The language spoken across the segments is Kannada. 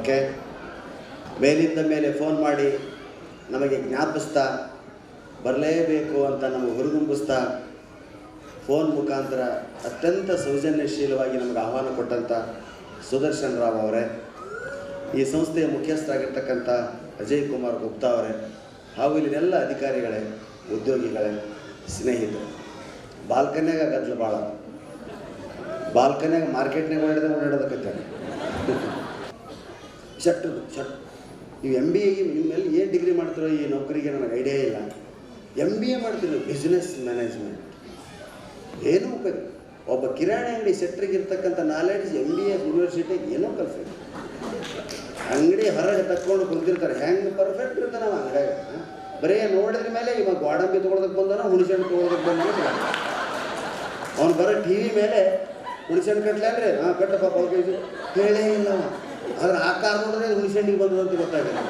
ಕಾರ್ಯಕ್ರಮಕ್ಕೆ ಮೇಲಿಂದ ಮೇಲೆ ಫೋನ್ ಮಾಡಿ ನಮಗೆ ಜ್ಞಾಪಿಸ್ತಾ ಬರಲೇಬೇಕು ಅಂತ ನಮಗೆ ಹುರಿದುಂಬಿಸ್ತಾ ಫೋನ್ ಮುಖಾಂತರ ಅತ್ಯಂತ ಸೌಜನ್ಯಶೀಲವಾಗಿ ನಮಗೆ ಆಹ್ವಾನ ಕೊಟ್ಟಂಥ ಸುದರ್ಶನ್ ರಾವ್ ಅವರೇ, ಈ ಸಂಸ್ಥೆಯ ಮುಖ್ಯಸ್ಥರಾಗಿರ್ತಕ್ಕಂಥ ಅಜಯ್ ಕುಮಾರ್ ಗುಪ್ತಾ ಅವರೇ, ಹಾಗೂ ಇಲ್ಲಿನೆಲ್ಲ ಅಧಿಕಾರಿಗಳೇ, ಉದ್ಯೋಗಿಗಳೇ, ಸ್ನೇಹಿತರು. ಬಾಲ್ಕನ್ಯಾಗ ಗದ್ದಲು ಭಾಳ ಬಾಲ್ಕನ್ಯಾಗ ಮಾರ್ಕೆಟ್ನಾಗ ಓಡಾಡಿದ ಓಡಾಡೋದಕ್ಕಂತಾರೆ ಶಟ್ ಶಟ್ ನೀವು ಎಂ ಬಿ ಎಗೆ ನಿಮ್ಮಲ್ಲಿ ಏನು ಡಿಗ್ರಿ ಮಾಡ್ತಿರೋ ಈ ನೌಕರಿಗೆ ನನಗೆ ಐಡಿಯಾ ಇಲ್ಲ. ಎಂ ಬಿ ಎ ಮಾಡ್ತೀರಿ ಬಿಸ್ನೆಸ್ ಮ್ಯಾನೇಜ್ಮೆಂಟ್ ಏನೂ ಉಪಯೋಗ ಒಬ್ಬ ಕಿರಾಣಿ ಅಂಗಡಿ ಸೆಟ್ರಿಗೆ ಇರ್ತಕ್ಕಂಥ ನಾಲೆಡ್ಜ್ ಎಂ ಬಿ ಎ ಯೂನಿವರ್ಸಿಟಿಗೆ ಏನೂ ಕಲಿಸಿಲ್ಲ. ಅಂಗಡಿ ಹೊರಗೆ ತಕ್ಕೊಂಡು ಕುಂತಿರ್ತಾರೆ. ಹೆಂಗೆ ಪರ್ಫೆಕ್ಟ್ ಇರ್ತಾನೆ ನಾವು ಅಂಗಡಿಯಾಗ ಬರೀ ನೋಡಿದ ಮೇಲೆ ಇವಾಗ ಗೋಡಂಬಿ ತೊಗೊಳೋದಕ್ಕೆ ಬಂದಾನ, ಹುಣಸೆಹಣ್ಣು ತೊಗೊಳೋದಕ್ಕೆ ಬಂದಾನ ಅವ್ನು ಬರೋ ಟಿ ವಿ ಮೇಲೆ ಹುಣಸೆಹಣ್ಣು ಕಟ್ಲೇ ಅಂದರೆ, ಹಾಂ, ಕಟ್ಟಪ್ಪ ಕೇಳೇ ಇಲ್ಲ. ಅವ ಆದ್ರೆ ಆ ಕಾರ್ ನೋಡಿದ್ರೆ ಹುಣಸೆಹಣ್ಣಿಗೆ ಬಂದದ್ದು ಅಂತ ಗೊತ್ತಾಗಿಲ್ಲ.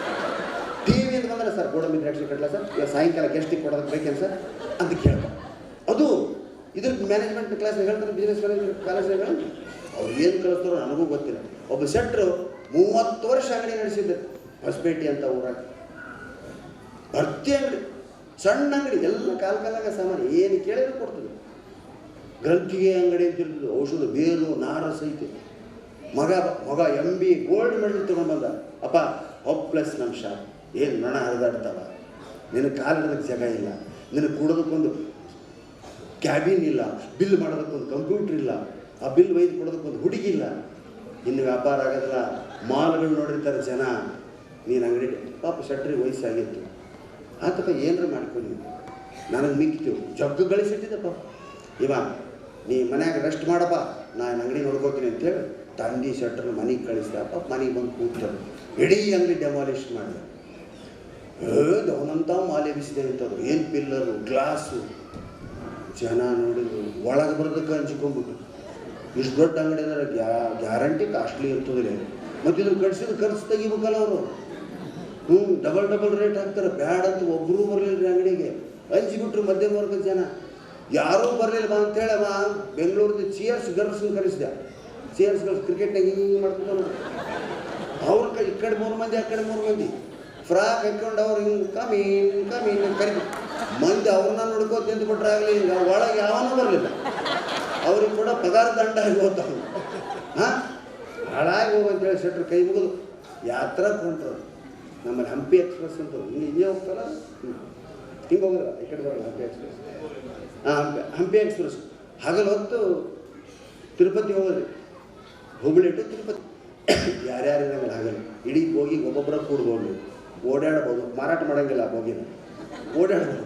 ಟಿ ವಿ ಬಂದ್ರೆ ಸರ್, ಗೋಡಂಬಿ ದ್ರಾಕ್ಷಿ ಕಟ್ಲ ಸರ್. ಇವಾಗ ಸಾಯಂಕಾಲ ಗೆಸ್ಟಿಗೆ ಕೊಡೋದಕ್ಕೆ ಬೇಕೇನು ಸರ್? ಅಂತ ಕೇಳ್ದೆ ಅದು ಇದ್ರ ಮ್ಯಾನೇಜ್ಮೆಂಟ್ ಕ್ಲಾಸ್ ಹೇಳ್ತಾರೆ ಬಿಸ್ನೆಸ್ ಮ್ಯಾನೇಜ್ಮೆಂಟ್ ಕಾಲೇಜ್ನಾಗ ಅವ್ರು ಏನು ಕಲಿಸ್ತಾರೋ ನನಗೂ ಗೊತ್ತಿಲ್ಲ. ಒಬ್ಬ ಶೆಟ್ರು ಮೂವತ್ತು ವರ್ಷ ಅಂಗಡಿ ನಡೆಸಿದ್ದೆ. ಹೊಸಪೇಟೆ ಅಂತ ಊರಾಗ ಭರ್ತಿ ಅಂಗಡಿ, ಸಣ್ಣ ಅಂಗಡಿ, ಎಲ್ಲ ಕಾಲ ಕಾಲಾಗ ಸಾಮಾನು ಏನು ಕೇಳಿದ್ರು ಕೊಡ್ತದೆ. ಗ್ರಂಥಿಗೆ ಅಂಗಡಿ ಅಂತ ಇರ್ತದೆ, ಔಷಧ, ಬೇರು, ನಾರ ಸಹಿತ. ಮಗ ಮಗ ಎಂ ಬಿ ಗೋಲ್ಡ್ ಮೆಡಲ್ ತೊಗೊಂಡು ಬಂದ ಅಪ್ಪ ಪ್ಲಸ್ ನಮ್ಮ ಶಾಪ್. ಏನು ನಣ ಹರಿದಾಡ್ತಾವ? ನಿನಗೆ ಕಾಲಿಡೋದಕ್ಕೆ ಜಾಗ ಇಲ್ಲ. ನಿನಗೆ ಕೊಡೋದಕ್ಕೊಂದು ಕ್ಯಾಬಿನ್ ಇಲ್ಲ. ಬಿಲ್ ಮಾಡೋದಕ್ಕೊಂದು ಕಂಪ್ಯೂಟ್ರ್ ಇಲ್ಲ. ಆ ಬಿಲ್ ಒಯ್ದು ಕೊಡೋದಕ್ಕೊಂದು ಹುಡುಗಿ ಇಲ್ಲ. ಇನ್ನು ವ್ಯಾಪಾರ ಆಗೋದಿಲ್ಲ ಮಾಲ್ಗಳು ನೋಡಿರ್ತಾರೆ ಜನ. ನೀನು ಅಂಗಡಿ ಪಾಪ ಶಟ್ರಿಗೆ ವಯಸ್ಸಾಗಿತ್ತು. ಆತಪ್ಪ, ಏನಾರು ಮಾಡ್ಕೊಂಡು ನನಗೆ ಮಿಕ್ಕಿತು. ಜಗ್ಗು ಗಳಿಸಿಟ್ಟಿದ್ದಪ್ಪ ಇವ, ನೀ ಮನ್ಯಾಗ ರೆಸ್ಟ್ ಮಾಡಪ್ಪ. ನಾನು ಅಂಗಡಿ ನೋಡ್ಕೋತೀನಿ ಅಂತೇಳಿ ತಂದಿ ಶಟ್ರನ್ನ ಮನೆಗೆ ಕಳಿಸ್ದ ಪಾಪ ಮನೆಗೆ ಬಂದು ಕೂತರು. ಇಡೀ ಅಂಗಡಿ ಡೆಮಾಲಿಷ್ ಮಾಡಿದ. ಏದು ಅವನಂತ ಮಾಲೆ ಬಿಸಿದೆ ಅಂತವ್ರು ಏನು ಪಿಲ್ಲರು ಗ್ಲಾಸು ಜನ ನೋಡಿದ್ರು ಒಳಗೆ ಬರೋದಕ್ಕೆ ಹಂಚ್ಕೊಂಡ್ಬಿಟ್ಟು ಇಷ್ಟು ದೊಡ್ಡ ಅಂಗಡಿ ಅಂದ್ರೆ ಗ್ಯಾ, ಗ್ಯಾರಂಟಿ ಕಾಸ್ಟ್ಲಿ ಇರ್ತದೆ ಮತ್ತು ಇದನ್ನು ಕಟ್ಸಿದ ಖರ್ಚು ತೆಗಿಬೇಕಲ್ಲ ಅವರು. ಹ್ಞೂ ಡಬಲ್ ಡಬಲ್ ರೇಟ್ ಹಾಕ್ತಾರೆ. ಬ್ಯಾಡ್ ಅಂತ ಒಬ್ಬರೂ ಬರಲಿಲ್ಲ ಅಂಗಡಿಗೆ. ಹಂಚಿಬಿಟ್ರು ಮಧ್ಯಮ ವರ್ಗದ ಜನ. ಯಾರೂ ಬರಲಿಲ್ಲ ಬಾ ಅಂತೇಳಿ ಅವ ಬೆಂಗಳೂರದ ಚಿಯರ್ಸ್ ಗರ್ಲ್ಸ್ನ ಕರೆಸಿದ. ಗರ್ಲ್ಸ್ ಕ್ರಿಕೆಟ್ನಾಗ ಹಿಂಗೆ ಮಾಡ್ಕೊಂಡು ಅವ್ರ ಕೈ, ಈ ಕಡೆ ಮೂರು ಮಂದಿ, ಆ ಕಡೆ ಮೂರು ಮಂದಿ. ಫ್ರಾಕ್ ಹಾಕ್ಕೊಂಡು ಅವ್ರು ಹಿಂಗೆ ಕಮೀನ್ ಕಮೀನ್ ಕರಿ ಮಂದಿ ಅವ್ರನ್ನ ನೋಡ್ಕೋತ ನಿಂತ್ಬಿಟ್ರೆ ಆಗಲಿ ಹಿಂಗೆ ಒಳಗೆ ಯಾವನೂ ಬರಲಿಲ್ಲ. ಅವ್ರಿಗೆ ಕೂಡ ಪಗಾರ ದಂಡ ಹೋಗ್ತಾವ ಹಾಂ? ಹಾಳಾಗಿ ಹೋಗಂತೇಳಿ ಶೆಟ್ರು ಕೈ ಮುಗಿದು ಯಾತ್ರ ಕೊಂಡ್ರು ನಮ್ಮಲ್ಲಿ ಹಂಪಿ ಎಕ್ಸ್ಪ್ರೆಸ್ ಅಂತ ಹಿಂಗೆ ಹಿಂಗೆ ಹೋಗ್ತಾರ? ಹಿಂಗೆ ಹೋಗಲ್ಲ ಈ ಕಡೆ ಹಂಪಿ ಎಕ್ಸ್ಪ್ರೆಸ್. ಹಾಂ, ಹಂಪಿ ಹಂಪಿ ಎಕ್ಸ್ಪ್ರೆಸ್. ಹಗಲು ಹೊತ್ತು ತಿರುಪತಿ ಹೋಗೋದ್ರಿ. ಹುಬ್ಬಳ್ಳಿ ತಿರುಪತಿ. ಯಾರ್ಯಾರು ಇರಂಗಿಲ್ಲ ಆಗಲ್ಲ ಇಡೀ ಬೋಗಿ ಒಬ್ಬೊಬ್ಬರ ಕೂಡ್ಬೋದು ಓಡಾಡ್ಬೋದು. ಮಾರಾಟ ಮಾಡೋಂಗಿಲ್ಲ ಬೋಗಿನ ಓಡಾಡ್ಬೋದು.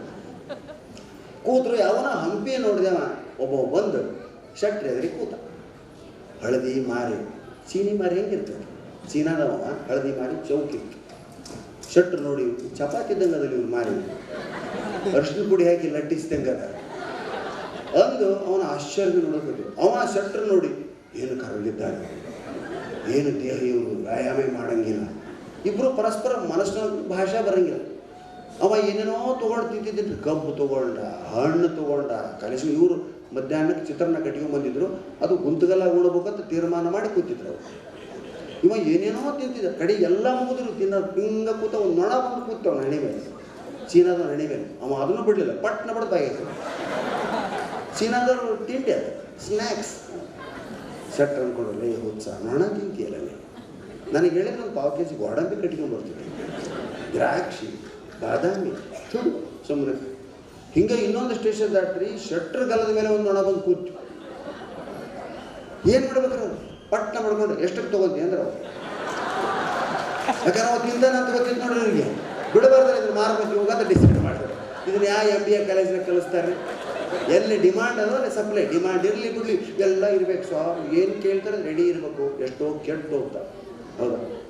ಕೂತ್ರು ಯಾವನ ಹಂಪಿ ನೋಡಿದವ. ಒಬ್ಬ ಬಂದು ಶಟ್ರಿ ಅದ್ರಿ ಕೂತ. ಹಳದಿ ಮಾರಿ. ಚೀನಿ ಮಾರಿ ಹೆಂಗಿರ್ತದೆ ಚೀನಾದವ ಹಳದಿ ಮಾರಿ ಚೌಕಿತ್ತು ಶಟ್ರು ನೋಡಿ ಚಪಾತಿ ಇದ್ದಂಗೆ ಅದಲ್ಲಿ ಇವ್ರು ಮಾರಿ. ಅರ್ಶಿನ ಪುಡಿ ಹಾಕಿ ಲಟ್ಟಿಸ್ದಂಗೆ ಅದ ಅಂದು ಅವನ ಆಶ್ಚರ್ಯ ನೋಡೋದು ಅವ ಶಟ್ರು ನೋಡಿ ಏನು ಕರಗಿದ್ದಾರೆ ಏನು ದೇಹ ಇವರು ವ್ಯಾಯಾಮ ಮಾಡಂಗಿಲ್ಲ? ಇಬ್ಬರು ಪರಸ್ಪರ ಮನಸ್ಸಿನ ಭಾಷೆ ಬರಂಗಿಲ್ಲ. ಅವ ಏನೇನೋ ತೊಗೊಂಡು ತಿಂತಿದ್ದಿದ್ರು. ಕಬ್ಬು ತೊಗೊಂಡ, ಹಣ್ಣು ತೊಗೊಂಡ ಕಲಿಸಿ ಇವರು ಮಧ್ಯಾಹ್ನಕ್ಕೆ ಚಿತ್ರಾನ್ನ ಕಟ್ಕೊಂಡು ಬಂದಿದ್ರು. ಅದು ಗುಂತಗಲ್ಲ ಉಣಬೇಕಂತ ತೀರ್ಮಾನ ಮಾಡಿ ಕೂತಿದ್ರು ಅವರು. ಇವ ಏನೇನೋ ತಿಂತಿದ್ದ. ಕಡೆ ಎಲ್ಲ ಮುಗಿದ್ರು. ತಿನ್ನ ಹಿಂಗ ಕೂತ ಒಂದು ನೊಣ ಬಂದು ಕೂತವ್ ಹಣೆ ಮೇಲೆ. ಚೀನಾದ ಹಣೆ ಮೇಲೆ. ಅವ ಅದನ್ನು ಬಿಡಲಿಲ್ಲ. ಪಟ್ನ ಬಡ್ದಾಗಿತ್ತು. ಚೀನಾದವ್ರು ತಿಂಡಿ ಅದು. ಸ್ನ್ಯಾಕ್ಸ್ ಸೆಟ್ ಅಂದ್ಕೊಂಡ್ರಲ್ಲ ಈ ಹುಚ್ಚ ನೊಣ ತಿಂತೀಯಲ್ಲ ನೀನು? ನನಗೆ ಹೇಳಿದ್ರೆ ನಾನು ಪಾವು ಕೆ ಜಿ ಗೋಡಂಬಿ ಕಟ್ಕೊಂಡು ಬರ್ತೀನಿ ದ್ರಾಕ್ಷಿ, ಬಾದಾಮಿ ತುಡು ಸುಮ್ಮನೆ ಹಿಂಗೆ ಇನ್ನೊಂದು ಸ್ಟೇಷನ್ ದಾಟ್ರಿ, ಶಟ್ರ್ ಗಲದ ಮೇಲೆ ಒಂದು ನೊಣ ಬಂದು ಕೂತು ಏನು ಮಾಡ್ಬೇಕ್ರ ಅವ್ರು ಪಟ್ನ ಮಾಡ್ಕೊಂಡು ಎಷ್ಟಕ್ಕೆ ತೊಗೊಂತೀನಿ ಅಂದ್ರೆ ಅವ್ರು. ಯಾಕಂದ್ರೆ ಅವ್ರು ತಿಂದಾನ ಅಂತ ಗೊತ್ತಿತ್ತು ನೋಡ್ರಿ ಬಿಡಬಾರ್ದ್ರೆ ಇದ್ರ ಮಾರ್ಬೇಕು ಹೋಗಂತ ಡಿಸೈಡ್ ಮಾಡ್ತಾರೆ. ಇದನ್ನ ಯಾವ ಎಂ ಬಿ ಎ ಕಾಲೇಜ್ನಾಗ ಕಲಿಸ್ತಾರೆ? ಎಲ್ಲಿ ಡಿಮಾಂಡ್ ಅದೋ ಅಲ್ಲಿ ಸಪ್ಲೈ ಡಿಮಾಂಡ್ ಇರಲಿ ಬಿಡಲಿ, ಎಲ್ಲ ಇರಬೇಕು ಸ್ವಾಮಿ. ಏನು ಕೇಳ್ತಾರೆ ರೆಡಿ ಇರಬೇಕು. ಎಷ್ಟೋ ಕೆಟ್ಟು ಅಂತ. ಹೌದಾ?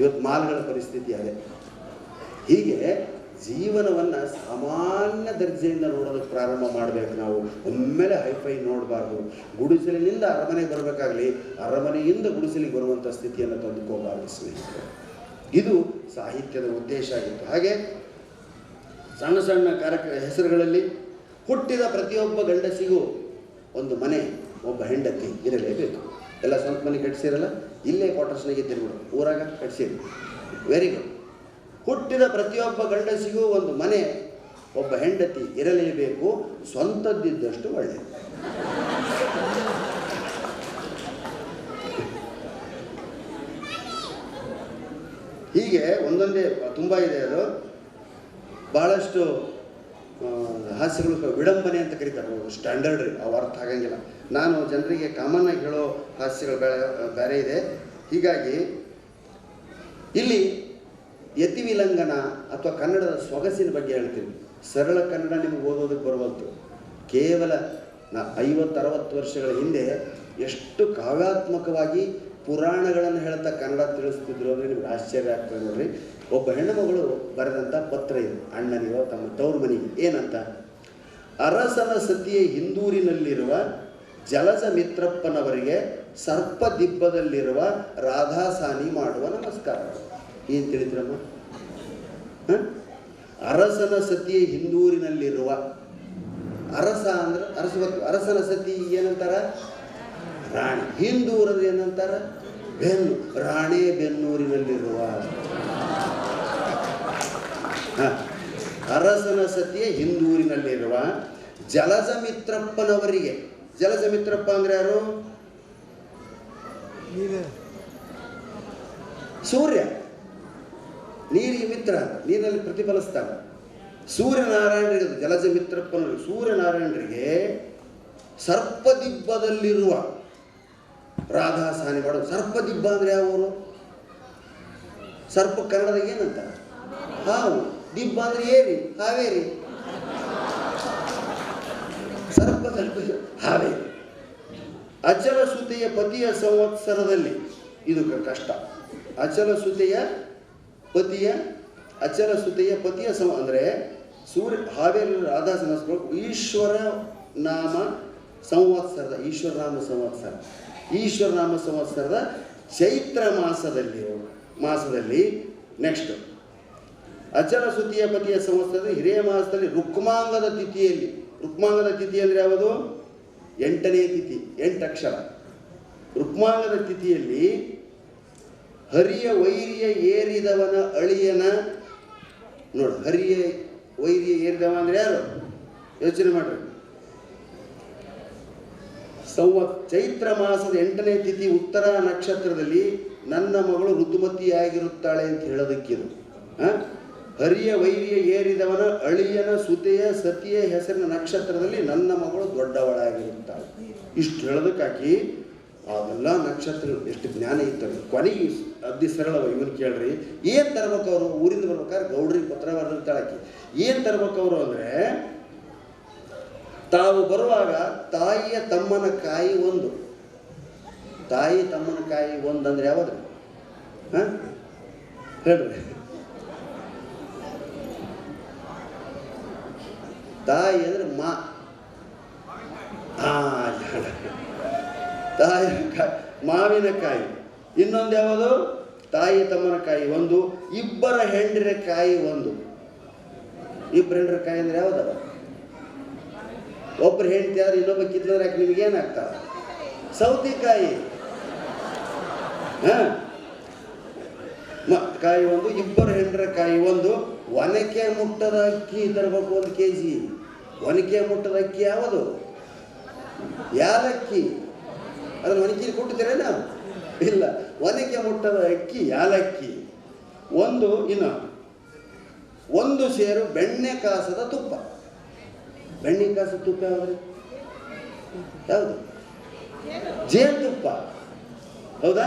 ಇವತ್ತು ಮಾಲ್ಗಳ ಪರಿಸ್ಥಿತಿ ಅದೇ. ಹೀಗೆ ಜೀವನವನ್ನು ಸಾಮಾನ್ಯ ದರ್ಜೆಯಿಂದ ನೋಡೋದಕ್ಕೆ ಪ್ರಾರಂಭ ಮಾಡಬೇಕು ನಾವು. ಒಮ್ಮೆಲೆ ಹೈಫೈ ನೋಡಬಾರ್ದು. ಗುಡಿಸಲಿನಿಂದ ಅರಮನೆಗೆ ಬರಬೇಕಾಗಲಿ, ಅರಮನೆಯಿಂದ ಗುಡಿಸಲಿಗೆ ಬರುವಂಥ ಸ್ಥಿತಿಯನ್ನು ತಂದುಕೋಬಾರ್ದು ಸ್ನೇಹಿತರೆ. ಇದು ಸಾಹಿತ್ಯದ ಉದ್ದೇಶ ಆಗಿತ್ತು. ಹಾಗೆ ಸಣ್ಣ ಸಣ್ಣ ಕಾರ್ಯಕ್ರಮ ಹೆಸರುಗಳಲ್ಲಿ ಹುಟ್ಟಿದ ಪ್ರತಿಯೊಬ್ಬ ಗಂಡಸಿಗೂ ಒಂದು ಮನೆ ಒಬ್ಬ ಹೆಂಡತಿ ಇರಲೇಬೇಕು. ಎಲ್ಲ ಸ್ವಂತ ಮನೆ ಕಟ್ಸಿರಲ್ಲ? ಇಲ್ಲೇ ಕ್ವಾರ್ಟರ್ಸ್ನಾಗೆ ಇದ್ದೀರಿ ಬಿಡು ಊರಾಗ ಕಟ್ಸಿರಿ. ವೆರಿ ಗುಡ್ ಹುಟ್ಟಿದ ಪ್ರತಿಯೊಬ್ಬ ಗಂಡಸಿಗೂ ಒಂದು ಮನೆ ಒಬ್ಬ ಹೆಂಡತಿ ಇರಲೇಬೇಕು ಸ್ವಂತದ್ದಿದ್ದಷ್ಟು ಒಳ್ಳೆಯದು ಹೀಗೆ ಒಂದೊಂದೇ ತುಂಬ ಇದೆ ಅದು. ಆ, ಹಾಸ್ಯಗಳು ವಿಡಂಬನೆ ಅಂತ ಕರೀತಾರೆ. ಸ್ಟ್ಯಾಂಡರ್ಡ್ ರೀ, ಅವು ಅರ್ಥ ಆಗಂಗಿಲ್ಲ. ನಾನು ಜನರಿಗೆ ಕಾಮನ್ ಆಗಿ ಹೇಳೋ ಹಾಸ್ಯಗಳು ಬೇರೆ ಬೇರೆ ಇದೆ. ಹೀಗಾಗಿ, ಇಲ್ಲಿ ಯತಿವಿಲಂಗನ ಅಥವಾ ಕನ್ನಡದ ಸೊಗಸಿನ ಬಗ್ಗೆ ಹೇಳ್ತೀನಿ. ಸರಳ ಕನ್ನಡ ನಿಮಗೆ ಓದೋದಕ್ಕೆ ಬರುವಂತು ಕೇವಲ ನಾ ಐವತ್ತರವತ್ತು ವರ್ಷಗಳ ಹಿಂದೆ ಎಷ್ಟು ಕಾವ್ಯಾತ್ಮಕವಾಗಿ ಪುರಾಣಗಳನ್ನು ಹೇಳ್ತಾ ಕನ್ನಡ ತಿಳಿಸ್ತಿದ್ರು ಅಂದರೆ ನಿಮ್ಗೆ ಆಶ್ಚರ್ಯ ಆಗ್ತದೆ ನೋಡ್ರಿ. ಒಬ್ಬ ಹೆಣ್ಣುಮಗಳು ಬರೆದಂಥ ಪತ್ರ ಇದು. ಅಣ್ಣನಿಗೋ, ತಮ್ಮ ತವ್ರ ಮನೆಗೆ. ಏನಂತ? ಅರಸನ ಸತಿಯ ಹಿಂದೂರಿನಲ್ಲಿರುವ ಜಲಜ ಮಿತ್ರಪ್ಪನವರಿಗೆ ಸರ್ಪ ದಿಬ್ಬದಲ್ಲಿರುವ ರಾಧಾಸಾನಿ ಮಾಡುವ ನಮಸ್ಕಾರ. ಏನು ತಿಳಿದ್ರಮ್ಮ? ಅರಸನ ಸತಿಯ ಹಿಂದೂರಿನಲ್ಲಿರುವ ಅರಸ ಅಂದ್ರೆ ಅರಸ ಅರಸನ ಸತಿ ಏನಂತಾರ? ರಾಣಿ. ಹಿಂದೂರದ ಏನಂತಾರ? ಬೆನ್ನು. ರಾಣೆ ಬೆನ್ನೂರಿನಲ್ಲಿರುವ. ಅರಸನ ಸತಿಯ ಹಿಂದೂರಿನಲ್ಲಿರುವ ಜಲಜ ಮಿತ್ರಪ್ಪನವರಿಗೆ ಜಲಜ ಮಿತ್ರಪ್ಪ ಅಂದ್ರೆ ಯಾರು? ಸೂರ್ಯ. ನೀರಿಗೆ ಮಿತ್ರ ನೀರಿನಲ್ಲಿ ಪ್ರತಿಫಲಿಸ್ತಾನೆ. ಸೂರ್ಯನಾರಾಯಣರಿಗೆ ಜಲಜ ಮಿತ್ರಪ್ಪನವರಿಗೆ ಸೂರ್ಯನಾರಾಯಣರಿಗೆ ಸರ್ಪದಿಬ್ಬದಲ್ಲಿರುವ ರಾಧಾ ಸಾನಿ ಮಾಡೋದು ಸರ್ಪದಿಬ್ಬ ಅಂದ್ರೆ ಯಾವರು? ಸರ್ಪ ಕನ್ನಡದಾಗ ಏನಂತ? ಹಾವು. ದಿಬ್ಬ ಅಂದ್ರೆ ಏರಿ ಹಾವೇರಿ. ಸರ್ಪ ಹಾವೇರಿ ಅಚಲ ಸುತೆಯ ಪತಿಯ ಸಂವತ್ಸರದಲ್ಲಿ ಇದು ಕಷ್ಟ. ಅಚಲ ಸುತೆಯ ಪತಿಯ ಅಚಲ ಸುತೆಯ ಪತಿಯ ಸಂ, ಅಂದರೆ ಸೂರ್ಯ, ಹಾವೇರಿ ರಾಧಾ ಸಂವತ್ಸರ ಈಶ್ವರ ನಾಮ ಸಂವತ್ಸರದ, ಈಶ್ವರ ನಾಮ ಸಂವತ್ಸರ. ಈಶ್ವರ ನಾಮ ಸಂವತ್ಸರದ ಚೈತ್ರ ಮಾಸದಲ್ಲಿ ಮಾಸದಲ್ಲಿ ನೆಕ್ಸ್ಟ್ ಅಚಲ ಸುತಿಯ ಪತಿಯ ಸಂವತ್ಸರದ ಹಿರಿಯ ಮಾಸದಲ್ಲಿ ರುಕ್ಮಾಂಗದ ತಿಥಿಯಲ್ಲಿ. ರುಕ್ಮಾಂಗದ ತಿಥಿ ಅಂದರೆ ಯಾವುದು? ಎಂಟನೇ ತಿಥಿ, ಎಂಟು ಅಕ್ಷರ. ರುಕ್ಮಾಂಗದ ತಿಥಿಯಲ್ಲಿ ಹರಿಯ ವೈರಿಯ ಏರಿದವನ ಅಳಿಯನ, ನೋಡು, ಹರಿಯ ವೈರಿಯ ಏರಿದವ ಅಂದರೆ ಯಾರು? ಯೋಚನೆ ಮಾಡ್ರಿ. ಸಂವ ಚೈತ್ರ ಮಾಸದ ಎಂಟನೇ ತಿಥಿ ಉತ್ತರ ನಕ್ಷತ್ರದಲ್ಲಿ ನನ್ನ ಮಗಳು ಋತುಮತಿಯಾಗಿರುತ್ತಾಳೆ ಅಂತ ಹೇಳೋದಕ್ಕಿದು ಆ? ಹರಿಯ ವೈರಿಯ ಏರಿದವನ, ಅಳಿಯನ, ಸುತೆಯ, ಸತಿಯ ಹೆಸರಿನ ನಕ್ಷತ್ರದಲ್ಲಿ ನನ್ನ ಮಗಳು ದೊಡ್ಡವಳಾಗಿರುತ್ತಾಳೆ. ಇಷ್ಟು ಹೇಳೋದಕ್ಕಾಕಿ ಅವೆಲ್ಲ ನಕ್ಷತ್ರ ಎಷ್ಟು ಜ್ಞಾನ ಇತ್ತವೆ ಕೊನೆಗೆ ಅತಿ ಸರಳವ, ಇವನು ಕೇಳ್ರಿ. ಏನು ತರ್ಬೇಕು ಅವರು? ಊರಿಂದ ಬರ್ಬೇಕಾದ್ರೆ ಗೌಡ್ರಿಗೆ ಪತ್ರ ಬರೆದಿರ್ತಾಳೆ ಏನ್ ತರ್ಬೇಕು ಅವರು ಅಂದರೆ, ತಾವು ಬರುವಾಗ ತಾಯಿಯ ತಮ್ಮನ ಕಾಯಿ ಒಂದು. ತಾಯಿ ತಮ್ಮನ ಕಾಯಿ ಒಂದಂದ್ರೆ ಯಾವುದು? ಹಾಂ? ಹೇಳ್ರಿ. ತಾಯಿ ಅಂದ್ರೆ ಮಾ. ತಾಯಿ ಕಾಯಿ ಮಾವಿನಕಾಯಿ. ಇನ್ನೊಂದು ಯಾವುದು? ತಾಯಿ ತಮ್ಮನ ಕಾಯಿ ಒಂದು, ಇಬ್ಬರ ಹೆಂಡಿರ ಕಾಯಿ ಒಂದು. ಇಬ್ಬರ ಹೆಂಡ್ರ ಕಾಯಿ ಅಂದ್ರೆ ಯಾವ್ದವ ಒಬ್ರು ಹೆಂಡತಿ ಆದ್ರೆ ಇನ್ನೊಬ್ಬ ಕಿತ್ತಂದ್ರೆ ಯಾಕೆ ನಿಮ್ಗೆ ಏನಾಗ್ತಾವ ಸೌತೆಕಾಯಿ. ಕಾಯಿ ಒಂದು, ಇಬ್ಬರ ಹೆಂಡ್ರ ಕಾಯಿ ಒಂದು. ಒನಕೆ ಮುಟ್ಟದ ಅಕ್ಕಿ ತರಬೇಕು ಒಂದು ಕೆ ಜಿ ಒನಕೆ ಮುಟ್ಟದ ಅಕ್ಕಿ ಯಾವುದು? ಯಾಲಕ್ಕಿ ಅದನ್ನು ಒನಕೆ ಕೊಟ್ಟಿದ್ದೀರ ನಾವು ಇಲ್ಲ, ಒನಕೆ ಮುಟ್ಟದ ಅಕ್ಕಿ ಯಾಲಕ್ಕಿ ಒಂದು ಇನ್ನು, ಒಂದು ಸೇರು ಬೆಣ್ಣೆ ಕಾಸದ ತುಪ್ಪ. ಬೆಣ್ಣೆ ಕಾಸದ ತುಪ್ಪ ಯಾವ್ದು? ಯಾವುದು? ಜೇನುತುಪ್ಪ. ಹೌದಾ?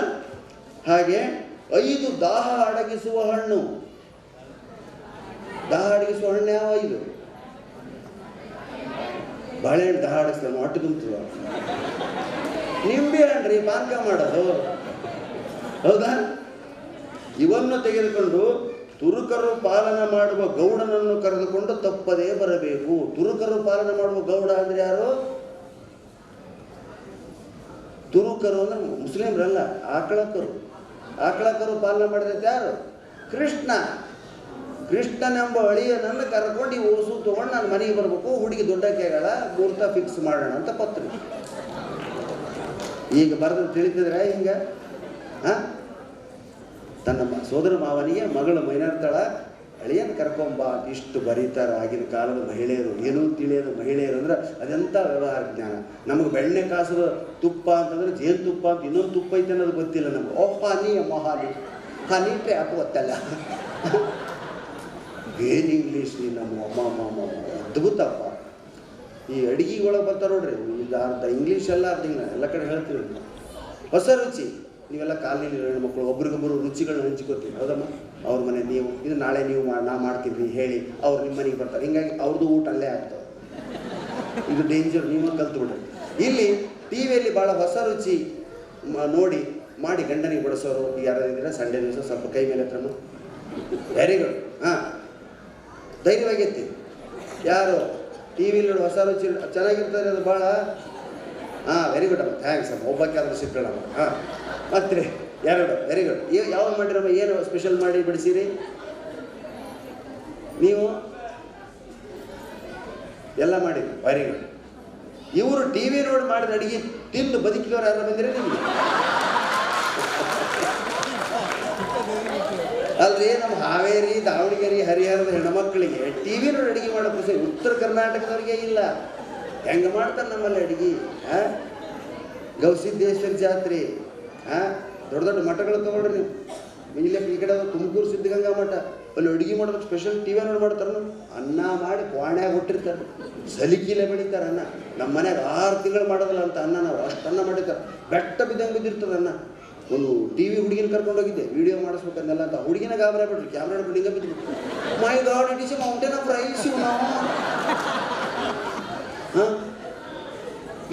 ಹಾಗೆ ಐದು ದಾಹ ಅಡಗಿಸುವ ಹಣ್ಣು. ದಾಹ ಅಡಗಿಸುವ ಹಣ್ಣು ಯಾವ ಐದು? ಬಾಳೆಹಣ್ಣು ದಾಹ ಅಡಗಿಸ್ತಾರೆ ಹೊಟ್ಟೆ ತುಂಬ್ತದ ನಿಂಬೆ ಹಣ್ಣ್ರಿ ಪಾನಕ ಮಾಡೋದು. ಹೌದಾ? ಇವನ್ನು ತೆಗೆದುಕೊಂಡು ತುರುಕರು ಪಾಲನ ಮಾಡುವ ಗೌಡನನ್ನು ಕರೆದುಕೊಂಡು ತಪ್ಪದೇ ಬರಬೇಕು. ತುರುಕರು ಪಾಲನ ಮಾಡುವ ಗೌಡ ಅಂದ್ರೆ ಯಾರು? ತುರುಕರು ಅಂದ್ರೆ ಮುಸ್ಲಿಮ್ರಲ್ಲ, ಆಕಳಕರು. ಆಕಳಕರು ಪಾಲನೆ ಮಾಡಿದ ಯಾರು? ಕೃಷ್ಣ. ಕೃಷ್ಣನೆಂಬ ಅಳಿಯನನ್ನು ಕರ್ಕೊಂಡು ಈ ಓಸು ತೊಗೊಂಡು ನಾನು ಮನೆಗೆ ಬರಬೇಕು, ಹುಡುಗಿ ದೊಡ್ಡ ಕೇಳ ಮುಹೂರ್ತ ಫಿಕ್ಸ್ ಮಾಡೋಣ ಅಂತ ಪತ್ರ. ಈಗ ಬರೆದು ತಿಳಿತಿದ್ರೆ ಹಿಂಗ? ತನ್ನ ಸೋದರ ಮಾವನಿಗೆ ಮಗಳು ಮೈನರ್ತಾಳ ಅಳಿಯನ್ ಕರ್ಕೊಂಬ ಇಷ್ಟು ಬರೀತಾರ ಆಗಿನ ಕಾಲದ ಮಹಿಳೆಯರು, ಏನೂ ತಿಳಿಯೋದು ಮಹಿಳೆಯರು ಅಂದ್ರೆ ಅದೆಂಥ ವ್ಯವಹಾರ ಜ್ಞಾನ? ನಮಗೆ ಬೆಣ್ಣೆ ಕಾಸು ತುಪ್ಪ ಅಂತಂದ್ರೆ ಜೇನು ತುಪ್ಪ ಅಂತ ಇನ್ನೊಂದು ತುಪ್ಪ ಐತೆ ಅನ್ನೋದು ಗೊತ್ತಿಲ್ಲ ನಮ್ಗೆ. ಓ ಹಾನಿ ಅಮ್ಮ ಹಾನಿ ಹಾನಿ ಗೊತ್ತಲ್ಲ. ಏನು ಇಂಗ್ಲೀಷ್ ನೀ ನಮ್ಮ ಅಮ್ಮ ಅಮ್ಮ. ಅದ್ಭುತಪ್ಪ. ಈ ಅಡಿಗೆ ಒಳಗೆ ಬರ್ತಾರೆ ನೋಡ್ರಿ, ಇದು ಅರ್ಧ ಇಂಗ್ಲೀಷ್ ಎಲ್ಲ ಅರ್ಧ ಎಲ್ಲ ಕಡೆ ಹೇಳ್ತೀವಿ. ಹೊಸ ರುಚಿ. ನೀವೆಲ್ಲ ಕಾಲನಿ ಮಕ್ಕಳು ಒಬ್ರಿಗೊಬ್ಬರು ರುಚಿಗಳನ್ನ ಹಂಚ್ಕೋತೀವಿ ಹೌದಮ್ಮ? ಅವ್ರ ಮನೆ ನೀವು, ಇದು ನಾಳೆ ನೀವು ನಾ ಮಾಡ್ತೀವಿ ಹೇಳಿ ಅವ್ರು ನಿಮ್ಮ ಮನೆಗೆ ಬರ್ತಾರೆ. ಹಿಂಗಾಗಿ ಅವ್ರದ್ದು ಊಟ ಅಲ್ಲೇ ಆಗ್ತದೆ. ಇದು ಡೇಂಜರ್ ನೀವು ಕಲ್ತ್ಬಿಡ್ರಿ ಇಲ್ಲಿ ಟಿ ವಿಯಲ್ಲಿ ಭಾಳ ಹೊಸ ರುಚಿ ನೋಡಿ ಮಾಡಿ ಗಂಡನಿಗೆ ಬಡಿಸೋರು ಯಾರು ಯಾರಾದಿದ್ದೀರಾ ಸಂಡೇ ದಿವಸ ಸ್ವಲ್ಪ ಕೈ ಮೇಲೆ ಹತ್ರನು ವೆರಿ ಗುಡ್ ಹಾಂ. ಧೈರ್ಯವಾಗೈತಿ ಯಾರು? ಟಿ ವಿಲಿ ಹೊಸ ರುಚಿ, ಚೆನ್ನಾಗಿರ್ತಾರೆ ಅದು ಭಾಳ. ಹಾಂ ವೆರಿ ಗುಡ್ ಅಮ್ಮ. ಥ್ಯಾಂಕ್ಸ್ ಅಮ್ಮ. ಒಬ್ಬಕ್ಕೆ ಆದರೂ ಸಿಕ್ಕಣ ಹಾಂ, ಮತ್ತೆ ಎರಡು. ವೆರಿ ಗುಡ್ ಯಾವಾಗ ಮಾಡಿರಮ್ಮ, ಏನು ಸ್ಪೆಷಲ್ ಮಾಡಿ ಬಿಡಿಸಿರಿ? ನೀವು? ಎಲ್ಲ ಮಾಡಿ. ವೆರಿ ಗುಡ್ ಇವರು ಟಿ ವಿ ನೋಡಿ ಮಾಡಿದ ಅಡುಗೆ ತಿಂದು ಬದುಕಿದವ್ರು ಯಾರು ಬಂದಿರಿ ನಿಮಗೆ? ಅಲ್ರಿ, ನಮ್ಮ ಹಾವೇರಿ, ದಾವಣಗೆರೆ, ಹರಿಹರದ ಹೆಣ್ಮಕ್ಳಿಗೆ ಟಿ ವಿ ನೋಡಿ ಅಡಿಗೆ ಮಾಡೋ ಖುಷಿ ಉತ್ತರ ಕರ್ನಾಟಕದವ್ರಿಗೆ ಇಲ್ಲ. ಹೆಂಗೆ ಮಾಡ್ತಾರೆ ನಮ್ಮಲ್ಲಿ ಅಡಿಗೆ ಹಾಂ ಗೌಸಿದ್ದೇಶ್ವರ ಜಾತ್ರೆ ಹಾಂ ದೊಡ್ಡ ದೊಡ್ಡ ಮಠಗಳು ತಗೊಳ್ರಿ ನೀವು. ಇಲ್ಲೇ ಈ ಕಡೆ ತುಮಕೂರು ಸಿದ್ಧಗಂಗಾ ಮಠ. ಅಲ್ಲಿ ಅಡುಗೆ ಮಾಡೋದಕ್ಕೆ ಸ್ಪೆಷಲ್ ಟಿ ವಿ ನೋಡಿ ಮಾಡ್ತಾರೆ ಅನ್ನ ಮಾಡಿ ಕೋಣ್ಯಾಗ ಹುಟ್ಟಿರ್ತಾರೆ. ಸಲಿಕಿಲೆ ಬೆಳಿತಾರೆ ಅನ್ನ. ನಮ್ಮ ಮನ್ಯಾಗ ಆರು ತಿಂಗಳು ಮಾಡೋದಿಲ್ಲ ಅಂತ ಅನ್ನ ನಾವು ಅಷ್ಟು ಅನ್ನ ಮಾಡಿರ್ತಾರೆ. ಬೆಟ್ಟ ಬಿದ್ದಂಗೆ ಬಿದ್ದಿರ್ತದೆ ಅನ್ನ. ಒಂದು ಟಿ ವಿ ಹುಡುಗಿನ ಕರ್ಕೊಂಡು ಹೋಗಿದ್ದೆ ವಿಡಿಯೋ ಮಾಡಿಸ್ಬೇಕನ್ನೆಲ್ಲ ಅಂತ. ಹುಡುಗಿನ ಗಾಬರಿ ಬಿಟ್ರು ಕ್ಯಾಮ್ರಾ ಹಿಂಗೆ ಬಿದ್ದು my god it is mountain of rice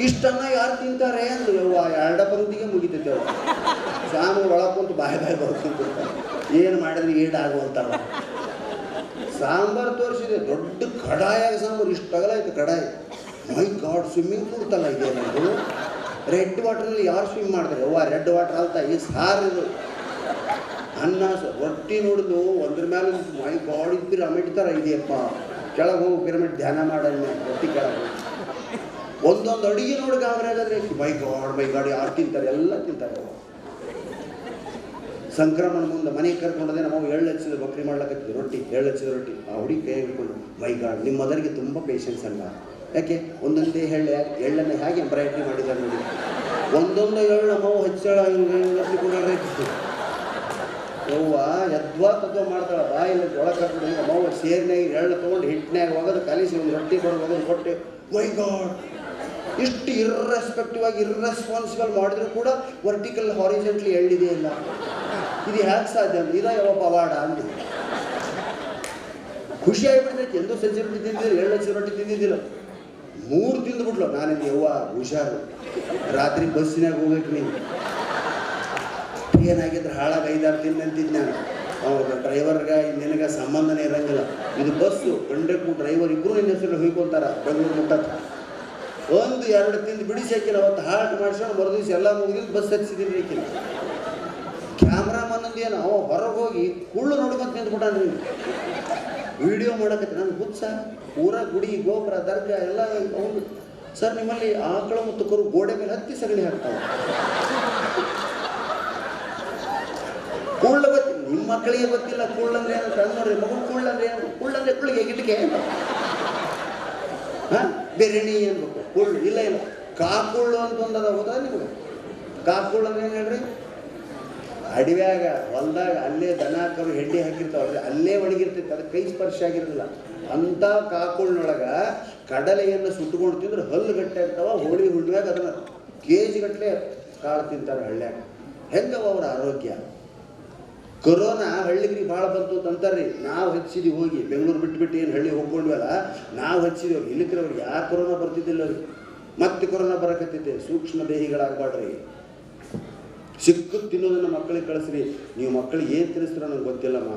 ಇಷ್ಟನ್ನ ಯಾರು ತಿಂತಾರೆ ಅಂದ್ರೆ. ಎರಡ ಪಂಕ್ತಿಗೆ ಮುಗಿತೈತೆ ಅವ್ರು. ಸಾಮು ಒಳಗೆ ಬಾಯ್ ಬಾಯಿ ಬರ್ಕೊಂತಿರ್ತಾರೆ ಏನು ಮಾಡಿದ್ರೆ ಈಡಾಗುವಂತಾವ ಸಾಂಬಾರು ತೋರಿಸಿದೆ. ದೊಡ್ಡ ಕಡಾಯಾಗ ಸಾಂಬಾರು. ಇಷ್ಟಾಗಲ್ಲ ಆಯ್ತು ಕಡಾಯಿ. ಮೈ ಗಾಡ್ ಸ್ವಿಮ್ಮಿಂಗ್ ಪೂಲ್ ತಲ ಇದೆ ರೆಡ್ ವಾಟ್ರಲ್ಲಿ ಯಾರು ಸ್ವಿಮ್ ಮಾಡಿದ್ರೆ? ಅವ್ವ, ರೆಡ್ ವಾಟರ್ ಅಲ್ತ ಈ ಸಾರು ಇದು. ಅನ್ನ ರೊಟ್ಟಿ ನೋಡಿದ್ರು ಒಂದ್ರ ಮೇಲೆ ಮೈ ಇದ್ದು ಪಿರಮಿಡ್ ಥರ ಇದೆಯಪ್ಪ. ಕೆಳಗೆ ಹೋಗಿ, ಪಿರಮಿಡ್ ಧ್ಯಾನ ಮಾಡೋಣ ರೊಟ್ಟಿ ಕೆಳಗೆ. ಒಂದೊಂದು ಅಡುಗೆ ನೋಡಿ ಗಾಬರಿ ಆಗಾದ್ರೆ ಮೈ ಗಾಡ್ ಮೈ ಗಾಡ್, ಯಾರು ತಿಂತಾರೆ? ಎಲ್ಲ ತಿಂತಾರೆ. ಸಂಕ್ರಮಣ ಮುಂದೆ ಮನೆಗೆ ಕರ್ಕೊಂಡದೆ ನಮ್ಮ ಏಳು ಹಚ್ಚಿದ ಬಕ್ರಿ ಮಾಡ್ಲಕತ್ತಿದ್ವಿ ರೊಟ್ಟಿ ಏಳು ಹಚ್ಚಿದ ರೊಟ್ಟಿ. ಆ ಹುಡುಗಿ ಕೈ ಹಿಡ್ಕೊಂಡು, ಮೈ ಗಾಡ್ ನಿಮ್ಮ ಮದರಿಗೆ ತುಂಬ ಪೇಷನ್ಸ್ ಅಲ್ಲ. ಯಾಕೆ? ಒಂದೊಂದೇ ಎಳ್ಳು, ಎಳ್ಳನ್ನು ಹೇಗೆ ಎಂಬ್ರಾಯ್ಡ್ರಿ ಮಾಡಿದ್ದಾರೆ ನೋಡಿ. ಒಂದೊಂದು ಎಳ್ಳು ನಾವು ಹಚ್ಚಳ ಯವ್ವ ಯದ್ವಾ ತದ್ವಾ ಮಾಡ್ತಾಳ, ಬಾಯಲ್ಲಿ ಒಳಗೆ ಕರ್ಕೊಂಡು ಮಾವ ಸೇರ್ನಾಗ ಎಳ್ಳು ತೊಗೊಂಡು ಹಿಟ್ಟಿನಾಗ ಹೋಗೋದು ಕಲಿಸಿ ಒಂದು ರೊಟ್ಟಿ ಕೊಡೋದು ಹೋಗೋದು ಕೊಟ್ಟೆ ಮೈ ಗಾಡ್ ಇಷ್ಟು ಇರ್ರೆಸ್ಪೆಕ್ಟಿವ್ ಆಗಿ ಇರ್ರೆಸ್ಪಾನ್ಸಿಬಲ್ ಮಾಡಿದ್ರು ಕೂಡ ವರ್ಟಿಕಲ್ ಹಾರಿಜೆಂಟ್ಲಿ ಎಳ್ಳಿದೆ ಇಲ್ಲ. ಇದು ಹ್ಯಾಕ್ ಸಾಧ್ಯ ಅಂದ್ರೆ ಇದ ಯಾವ ಪವಾಡ ಅಂದ. ಖುಷಿ ಆಗಿಬಿಡ್ತೈತಿ, ಎಂದೂ ರೊಟ್ಟಿ ತಿಂದಿದ್ರು ಎಳ್ಳು ರೊಟ್ಟಿ ತಿಂದಿದ್ದಿಲ್ಲ. ಮೂರು ತಿಂದು ಬಿಡ್ಲು ನಾನಿಂದ ಯವ್ವ, ಹುಷಾರು. ರಾತ್ರಿ ಬಸ್ಸಿನಾಗ ಹೋಗ್ಬೇಕು ನೀವು ಏನಾಗಿದ್ರೆ ಹಾಳಾಗಿ ಐದಾರು ತಿಂದು ಅಂತಿದ್ದು ನಾನು. ಅವ್ರ ಡ್ರೈವರ್ಗ ನಿನಗೆ ಸಂಬಂಧನೇ ಇರಂಗಿಲ್ಲ. ಇದು ಬಸ್ಸು, ಗಂಡಕ್ಕೂ ಡ್ರೈವರ್ ಇಬ್ಬರು ನಿನ್ನ ಹೆಸರು ಹೊಯ್ಕೊಂತಾರ, ಬೆಂಗಳೂರು ಮುಟ್ಟತ್ತ. ಒಂದು, ಎರಡು ತಿಂದು ಬಿಡಿಸಿ ಹಾಕಿಲ್ಲ, ಅವತ್ತು ಹಾಲ್ಟ್ ಮಾಡಿಸ್ಕೊಂಡು ಮರು ದಿವಸ ಎಲ್ಲ ಮುಗಿದು ಬಸ್ ಹಚ್ಚಿದ್ದೀನಿ ಹಾಕಿಲ್ಲ ಕ್ಯಾಮ್ರಾಮನ್ ಏನು, ಅವ ಹೊರಗೆ ಹೋಗಿ ಕುಳ್ಳು ನೋಡ್ಕೊಂತ ನಿಂತ್ಬಿಟ್ಟಾನ್ರಿ. ವಿಡಿಯೋ ಮಾಡಕತ್ತೆ ನಾನು ಹುಚ್ಚ. ಊರ ಗುಡಿ, ಗೋಪುರ, ದರ್ಗ ಎಲ್ಲ ಹೌದು ಸರ್, ನಿಮ್ಮಲ್ಲಿ ಆಕಳು ಮತ್ತು ಕರು ಗೋಡೆ ಮೇಲೆ ಹತ್ತಿ ಸಗಣಿ ಹಾಕ್ತಾವೆ. ಕೂಳ್ಳ ಗೊತ್ತಿಲ್ಲ ನಿಮ್ಮ ಮಕ್ಕಳಿಗೆ ಗೊತ್ತಿಲ್ಲ ಕೂಳ್ಳಂದ್ರೆ ಏನು? ತಂದು ನೋಡ್ರಿ ಮಗು ಕುಳ್ಳಂದ್ರೆ ಏನು? ಕುಳ್ಳಂದ್ರೆ ಕುಳ್ಳಿಗೆ ಗಿಟ್ಟಿಗೆ ಹಾ? ಬೆರಣಿ ಅನ್ಬೇಕು ಕುಳ್ಳು ಇಲ್ಲ ಇಲ್ಲ. ಕಾಕುಳ್ಳು ಅಂತ ಒಂದದ ಹೋದ ನಿಮ್ಗೆ? ಕಾಕುಳ್ಳು ಅಂದ್ರೆ ಏನು ಹೇಳ್ರಿ? ಅಡವ್ಯಾಗ, ಹೊಲ್ದಾಗ ಅಲ್ಲೇ ದನ, ಕರು ಹೆಡ್ಡಿ ಹಾಕಿರ್ತಾವಲ್ರಿ ಅಲ್ಲೇ ಒಣಗಿರ್ತೈತೆ ಅದಕ್ಕೆ ಕೈ ಸ್ಪರ್ಶ ಆಗಿರಲಿಲ್ಲ ಅಂಥ ಕಾಕುಳ್ನೊಳಗೆ ಕಡಲೆಯನ್ನು ಸುಟ್ಕೊಂಡು ತಿಂದ್ರೆ ಹಲ್ಲು ಗಟ್ಟೆ ಇರ್ತಾವ ಹೋಳಿ ಹುಣ್ಣಿಮ್ಯಾಗ ಅದನ್ನ ಕೆ ಜಿ ಗಟ್ಟಲೆ ಕಾಳು ತಿಂತಾರೆ ಹಳ್ಳ್ಯಾಗ. ಹೆಂಗವ ಅವ್ರ ಆರೋಗ್ಯ? ಕೊರೋನಾ ಹಳ್ಳಿಗ್ರಿ ಭಾಳ ಬಂತು ಅಂತಂತಾರ್ರಿ ನಾವು ಹಚ್ಚಿದೀವಿ ಹೋಗಿ, ಬೆಂಗಳೂರು ಬಿಟ್ಬಿಟ್ಟು ಏನು ಹಳ್ಳಿ ಹೋಗ್ಕೊಂಡ್ವಲ್ಲ, ನಾವು ಹಚ್ಚಿದೀವಿ ಅವ್ರಿಗೆ ಯಾರು ಕೊರೋನಾ ಬರ್ತಿದ್ದಿಲ್ಲ ಅವ್ರಿಗೆ. ಮತ್ತೆ ಕೊರೋನಾ ಬರಕತ್ತಿದ್ದೆ ಸೂಕ್ಷ್ಮ ದೇಹಿಗಳಾಗಬಾಡ್ರಿ ಸಿಕ್ಕು ತಿನ್ನೋದನ್ನ ಮಕ್ಕಳಿಗೆ ಕಳಿಸ್ರಿ. ನೀವು ಮಕ್ಕಳಿಗೆ ಏನು ತಿನ್ನಿಸ್ತೀರ ನನಗೆ ಗೊತ್ತಿಲ್ಲಮ್ಮ.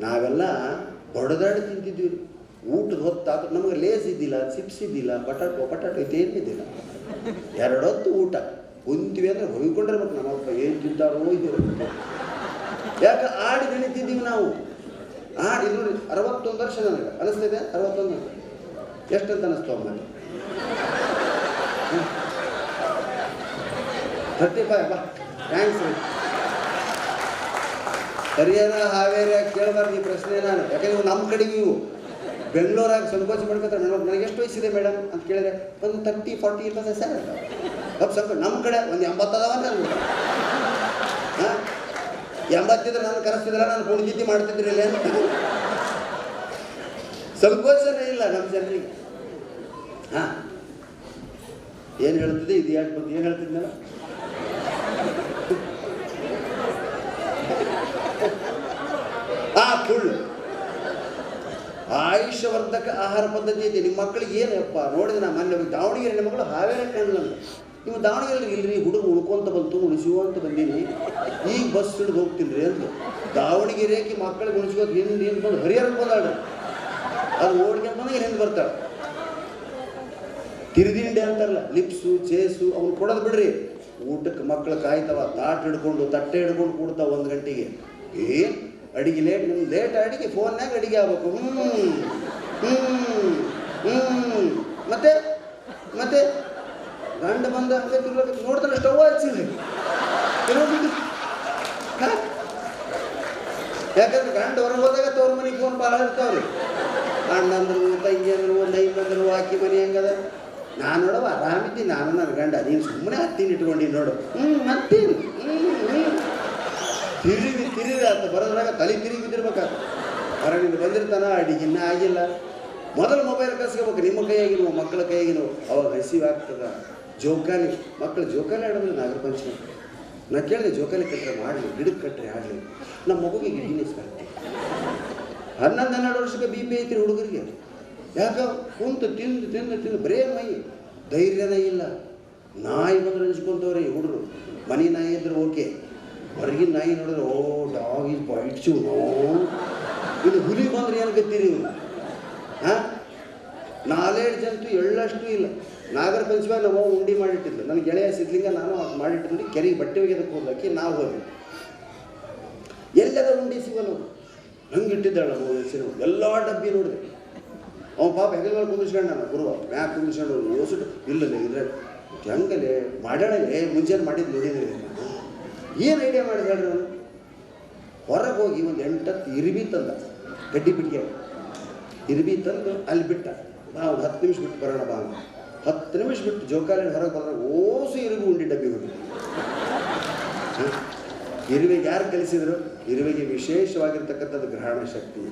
ನಾವೆಲ್ಲ ಹೊಡೆದಾಡಿ ತಿಂತಿದ್ವಿ. ಊಟದ ಹೊತ್ತಾಗ ನಮಗೆ ಲೇಸ್ ಇದ್ದಿಲ್ಲ ಚಿಪ್ಸ್ ಇದ್ದಿಲ್ಲ ಬಟಾಟ ಬಟಾಟೋ ಇದೇನಿದ್ದಿಲ್ಲ ಎರಡೊತ್ತು ಊಟ. ಕುಂತೀವಿ ಅಂದ್ರೆ ಹೊಯ್ಕೊಂಡಿರ್ಬೇಕು ನಮ್ಮಪ್ಪ ಏನು ತಿಂತಾರೋ ಇದು ಯಾಕೆ ಆಡಿ ಬೆಳಿತಿದ್ದೀವಿ ನಾವು? ಆಡಿ ನೋಡಿ, ಅರವತ್ತೊಂದು ವರ್ಷ ನನಗೆ. ಅನಿಸ್ತಿದೆ ಅರವತ್ತೊಂದು ಎಷ್ಟಂತ ಅನ್ನಿಸ್ತು ಅಮ್ಮ ಥರ್ಟಿ ಫೈವ್, ಬಾ. ಥ್ಯಾಂಕ್ಸ್ ರೀ ಹರಿಯಾಣ, ಹಾವೇರಿ, ಕೇಳಬಾರ್ದು ಈ ಪ್ರಶ್ನೆ ನಾನು. ಯಾಕಂದ್ರೆ ನಮ್ಮ ಕಡೆಗೆ ಇವು ಬೆಂಗಳೂರಾಗ ಸಂಕೋಚ ಮಾಡ್ಕೊತಾರೆ. ಮೇಡಮ್ ನನಗೆ ಎಷ್ಟು ವಯಸ್ಸಿದೆ ಮೇಡಮ್ ಅಂತ ಕೇಳಿದ್ರೆ, ಒಂದು ತರ್ಟಿ ಫಾರ್ಟಿ ಇರ್ತದೆ ಸರ್ ಸ್ವಲ್ಪ ಸಂಕೋಚ ನಮ್ಮ ಕಡೆ ಒಂದು ಎಂಬತ್ತದವ ಅಂತ ಹಾಂ? ಎಂಬತ್ತಿದ್ರೆ ನಾನು ಕರೆಸ್ತಿದ್ರ ನಾನು ಕುಣಿತಿದ್ದಿ ಮಾಡ್ತಿದ್ರಿ ಇಲ್ಲ ಅಂತ. ಸಂಕೋಚನೇ ಇಲ್ಲ ನಮ್ಮ ಜನರಿಗೆ. ಹಾಂ? ಏನು ಹೇಳ್ತಿದ್ದೆ? ಇದು ಯಾಕೆ ಬಂದು ಏನು ಹೇಳ್ತಿದ್ನಲ್ಲ? ಆ ಕುಳ್ಳು ಆಯುಷ್ಯವರ್ಧಕ ಆಹಾರ ಪದ್ಧತಿ ಐತಿ ನಿಮ್ಮ ಮಕ್ಕಳಿಗೆ ಏನಪ್ಪ? ನೋಡಿದ್ರೆ ನಾ ಮೊನ್ನೆ ದಾವಣಗೆರೆ ಮಗಳು ಹಾವೇರಿ ಕಾಣಲ್ಲ ನೀವು ದಾವಣಗೆರೆ ಇಲ್ರಿ ಹುಡುಗ ಉಳ್ಕೊಂತ ಬಂತು ಉಳಿಸುವ ಅಂತ ಬಂದೀನಿ. ಈಗ ಬಸ್ ಹಿಡಿದು ಹೋಗ್ತೀನಿ ರೀ ಅಂತ ದಾವಣಗೆರೆಗೆ ಮಕ್ಕಳಿಗೆ ಉಳಿಸ್ಕೋತ ಹಿಂದೆ ಹಿಂದೆ ಬಂದು ಹರಿಹರಕ್ಕೆ ಬಂದಾಳ್ರಿ ಅದು ಓಡ್ಕೊಂಡು ಬಂದಾಗ ಹಿಂದೆ ಬರ್ತಾಳೆ. ತಿರಿದಿಂಡೆ ಅಂತಾರಲ್ಲ, ಲಿಪ್ಸು, ಚೇಸು, ಅವ್ನು ಕೊಡೋದು ಬಿಡ್ರಿ. ಊಟಕ್ಕೆ ಮಕ್ಕಳು ಕಾಯ್ತಾವ, ತಾಟ್ ಹಿಡ್ಕೊಂಡು, ತಟ್ಟೆ ಹಿಡ್ಕೊಂಡು ಕೂಡ್ತಾವ ಒಂದು ಗಂಟೆಗೆ. ಏನ್? ಅಡಿಗೆ ಲೇಟ್ ನಿಮ್ಗೆ ಲೇಟ್ ಅಡಿಗೆ ಫೋನ್ನಾಗ ಅಡಿಗೆ ಆಗ್ಬೇಕು. ಹ್ಞೂ ಹ್ಞೂ ಹ್ಞೂ ಮತ್ತೆ ಮತ್ತೆ ಗಂಡ ಬಂದ ಹಂಗೆ ತಿರ್ಬೇಕು ನೋಡ್ತಾನೆ ಸ್ಟವ್ ಹಚ್ಚಿಲ್ಲ ಯಾಕಂದ್ರೆ ಗಂಡ ಹೊರಗೆ ಹೋದಾಗ ತವ್ರ ಮನೆಗೆ ಫೋನ್ ಭಾಳ ಇರ್ತಾವ್ರಿ. ಅಣ್ಣಂದ್ರು ಐದು ಬಂದ್ರು ಆಕಿ ಮನೆ ಹೆಂಗದ? ನಾನು ನೋಡವ ಆರಾಮಿದ್ದೀನಿ. ನಾನು ನನ್ನ ಗಂಡ, ನೀನು ಸುಮ್ಮನೆ ಹತ್ತೀನಿ ಇಟ್ಕೊಂಡು ನೋಡು. ಹ್ಞೂ ಮತ್ತೇನು? ಹ್ಞೂ ಹ್ಞೂ ಅಂತ ಬರೋದ್ರಾಗ ತಲೆ ತಿರುಗಿ ಬಿದ್ದಿರ್ಬೇಕಾಗ ಹೊರಗಿಂದ ಬಂದಿರ್ತಾನ, ಅಡಿಗೆ ಇನ್ನೂ ಆಗಿಲ್ಲ. ಮೊದಲು ಮೊಬೈಲ್ ಕಸ್ಕೋಬೇಕು ನಿಮ್ಮ ಕೈಯಾಗಿನವು, ಮಕ್ಕಳ ಕೈಯಾಗಿನವು. ಅವಾಗ ಹಸಿವಾಗ್ತದ ಜೋಕಾಲಿ ಮಕ್ಕಳು ಜೋಕಾಲಿ ಆಡೋದಿಲ್ಲ, ನಾಗರ ನಾ ಕೇಳಿದೆ, ಜೋಕಾಲಿ ಕಟ್ಟರೆ ಮಾಡಲಿ ಗಿಡಕ್ಕೆ ಕಟ್ಟರೆ ಆಡಲಿ ನಮ್ಮ ಮಗುಗೆ ಗಿಡ್ಡಿನೆಸ್ ಸಾಕ್ತಿ ಹನ್ನೊಂದು, ಹನ್ನೆರಡು ವರ್ಷಕ್ಕೆ ಬಿ ಪಿ ಐತ್ರಿ ಹುಡುಗರಿಗೆ. ಯಾಕ? ಕುಂತು ತಿಂದು ತಿಂದು ತಿಂದು, ಬರೇ ಮೈ. ಧೈರ್ಯನೇ ಇಲ್ಲ. ನಾಯಿ ಬಂದ್ರೆ ಅನ್ಸ್ಕೊಂತವ್ರಿ ಹುಡುಗರು ಮನೆ ನಾಯಿ ಇದ್ರೆ ಓಕೆ. ಹೊರಗಿನ ನಾಯಿ ನೋಡಿದ್ರೆ, ಓ, ಡಾಗ್ ಇಸ್ ಬೈಟ್ಸು ಇದು ಹುಲಿ ಬಂದ್ರೆ ಏನು ಗತ್ತೀರಿ ಇವರು? ಹಾಂ ನಾಲೆಡ್ಜ್ ಅಂತೂ ಎಳ್ಳಷ್ಟು ಇಲ್ಲ. ನಾಗರ ಪಂಚಮಿ ನಾವು ಉಂಡಿ ಮಾಡಿಟ್ಟಿದ್ದು ನನ್ನ ಗೆಳೆಯ ಸಿದ್ಲಿಂಗ ನಾನು ಅದು ಮಾಡಿಟ್ಟಿದ್ದು ಕೆರೆಗೆ ಬಟ್ಟೆ ಒಗೆದಕ್ಕೆ ಹೋಗ್ಲಕ್ಕೆ ನಾವು ಹೋದ್ವಿ. ಎಲ್ಲದ ಉಂಡಿ ಸಿಗಲ್ಲ ಹಂಗೆ ಇಟ್ಟಿದ್ದಾಳೆ ನಾವು ಹೆಸರು ಎಲ್ಲ ಡಬ್ಬಿ ನೋಡಿದೆ. ಅವ್ನು ಪಾಪ ಹೆಗಲ್ಗಳು ಕುಂದಿಸ್ಕೊಂಡ ನಾನು ಗುರುವ ಮ್ಯಾಕ್ ಕುಂದಿಸ್ಕೊಂಡು ಓಸಿಟ್ಟು ಇಲ್ಲ ಇದ್ರೆ ಹೆಂಗಲೇ ಮಾಡೋಣ ಮುಂಚೆನೆ ಮಾಡಿದ್ದು ನೋಡಿದ್ರೆ. ಏನು ಐಡಿಯಾ ಮಾಡಿದ ಹೇಳ್ರಿ ನಾನು ಹೊರಗೆ ಹೋಗಿ ಒಂದು ಎಂಟತ್ತು ಇರಿಬಿ ತಂದ, ಗಡ್ಡಿ ಬಿಟ್ಟಿಗೆ ಇರಿಬಿ ತಂದು ಅಲ್ಲಿ ಬಿಟ್ಟ. ನಾವು ಹತ್ತು ನಿಮಿಷ ಬಿಟ್ಟು ಬರೋಣ ಬಾ. ಹತ್ತು ನಿಮಿಷ ಬಿಟ್ಟು ಜೋಕಾಲಿ ಹೊರಗೆ ಬಂದ್ರೆ ಓಸು ಇರುಬಿ ಉಂಡಿ ಡಬ್ಬಿ ಹೋಗಿ ಇರುವೆಗೆ ಯಾರು ಕಲಿಸಿದ್ರು? ಇರುವೆಗೆ ವಿಶೇಷವಾಗಿರ್ತಕ್ಕಂಥದ್ದು ಗ್ರಹಣ ಶಕ್ತಿ.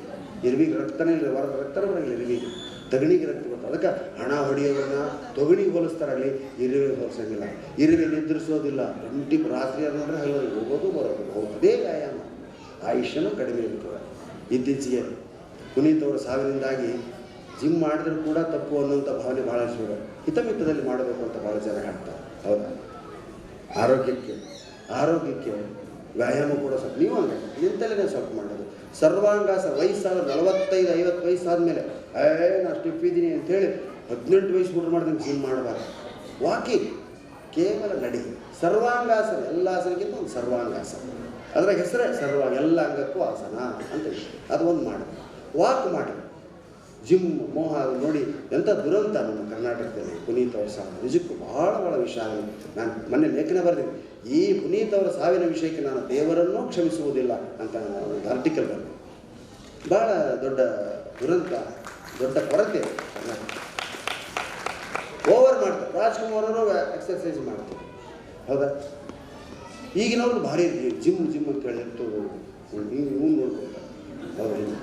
ಇರುವಿಗೆ ರಕ್ತನೇ ಇಲ್ಲ ಹೊರ ರಕ್ತನೇ ಬರಂಗಿಲ್ಲ ಇರುವಿಗೆ. ತಗಣಿಗೆ ರಕ್ತ ಬರ್ತದೆ. ಅದಕ್ಕೆ ಹಣ ಹೊಡೆಯೋದನ್ನ ತೊಗಣಿಗೆ ಹೋಲಿಸ್ತಾರಲ್ಲಿ ಇರುವೆ ಹೋಲಿಸೋಂಗಿಲ್ಲ ಇರುವೆ ನಿದ್ರಿಸೋದಿಲ್ಲ. ಗಂಟಿ ರಾತ್ರಿ ಅನ್ನೋದ್ರೆ ಅಲ್ಲಿ ಹೋಗೋದು ಬರೋದು. ಹೋಗೋದೇ ವ್ಯಾಯಾಮ. ಆಯುಷ್ಯನೂ ಕಡಿಮೆ ಇರ್ತದೆ. ಇತ್ತೀಚೆಗೆ ಪುನೀತ್ ಅವರ ಸಾವಿನಿಂದಾಗಿ ಜಿಮ್ ಮಾಡಿದ್ರು ಕೂಡ ತಪ್ಪು ಅನ್ನೋಂಥ ಭಾವನೆ ಭಾಳ ಶುರು ಹಿತಮಿತದಲ್ಲಿ ಮಾಡಬೇಕು ಅಂತ ಭಾಳ ಜನ ಹೇಳ್ತಾರೆ. ಹೌದಾ? ಆರೋಗ್ಯಕ್ಕೆ ಆರೋಗ್ಯಕ್ಕೆ ವ್ಯಾಯಾಮ ಕೂಡ ಸ್ವಲ್ಪ, ನೀವು ಹಂಗೆ ನಿಂತಲ್ಲೇ ಸ್ವಲ್ಪ ಮಾಡೋದು ಸರ್ವಾಂಗಾಸ ವಯಸ್ಸಾದ ನಲವತ್ತೈದು, ಐವತ್ತು ವಯಸ್ಸಾದ್ಮೇಲೆ ಏ ನಾನು ಸ್ಟೆಪ್ ಇದ್ದೀನಿ ಅಂತೇಳಿ ಹದಿನೆಂಟು ವಯಸ್ಸು ಹುಡ್ರು ಮಾಡ್ದಂಗೆ ಜಿಮ್ ಮಾಡಬಾರ್ದು ವಾಕಿಂಗ್ ಕೇವಲ ನಡಿ. ಸರ್ವಾಂಗಾಸನ ಎಲ್ಲ ಆಸನಕ್ಕಿಂತ ಒಂದು ಸರ್ವಾಂಗಾಸನ ಅದರ ಹೆಸರೇ ಸರ್ವಾಂಗ, ಎಲ್ಲ ಅಂಗಕ್ಕೂ ಆಸನ ಅಂತ ಅದು ಒಂದು ಮಾಡಿ. ವಾಕ್ ಮಾಡಿ. ಜಿಮ್, ಮೋಹ ನೋಡಿ, ಎಂಥ ದುರಂತ ನಮ್ಮ ಕರ್ನಾಟಕದಲ್ಲಿ ಪುನೀತ್ ಅವರ ಸಾವು ನಿಜಕ್ಕೂ ಭಾಳ ಭಾಳ ವಿಷಯ ನಾನು ಮೊನ್ನೆ ಲೇಖನ ಬರೆದಿದ್ದೆ ಈ ಪುನೀತ್ ಅವರ ಸಾವಿನ ವಿಷಯಕ್ಕೆ ನಾನು ದೇವರನ್ನೂ ಕ್ಷಮಿಸುವುದಿಲ್ಲ ಅಂತ ಒಂದು ಆರ್ಟಿಕಲ್ ಬರೆದೆ ಭಾಳ ದೊಡ್ಡ ದುರಂತ. ದೊಡ್ಡ ಕೊರತೆ. ಓವರ್ ಮಾಡ್ತಾರೆ. ರಾಜ್ಕುಮಾರ್ ಅವರು ಎಕ್ಸರ್ಸೈಸ್ ಮಾಡ್ತಾರೆ. ಹೌದಾ? ಈಗಿನವ್ರು ಭಾರಿ ಜಿಮ್ ಜಿಮ್ ಅಂತ ಹೇಳಿ ನೋಡ್ಕೊಳ್ತಾರೆ ಹೌದು?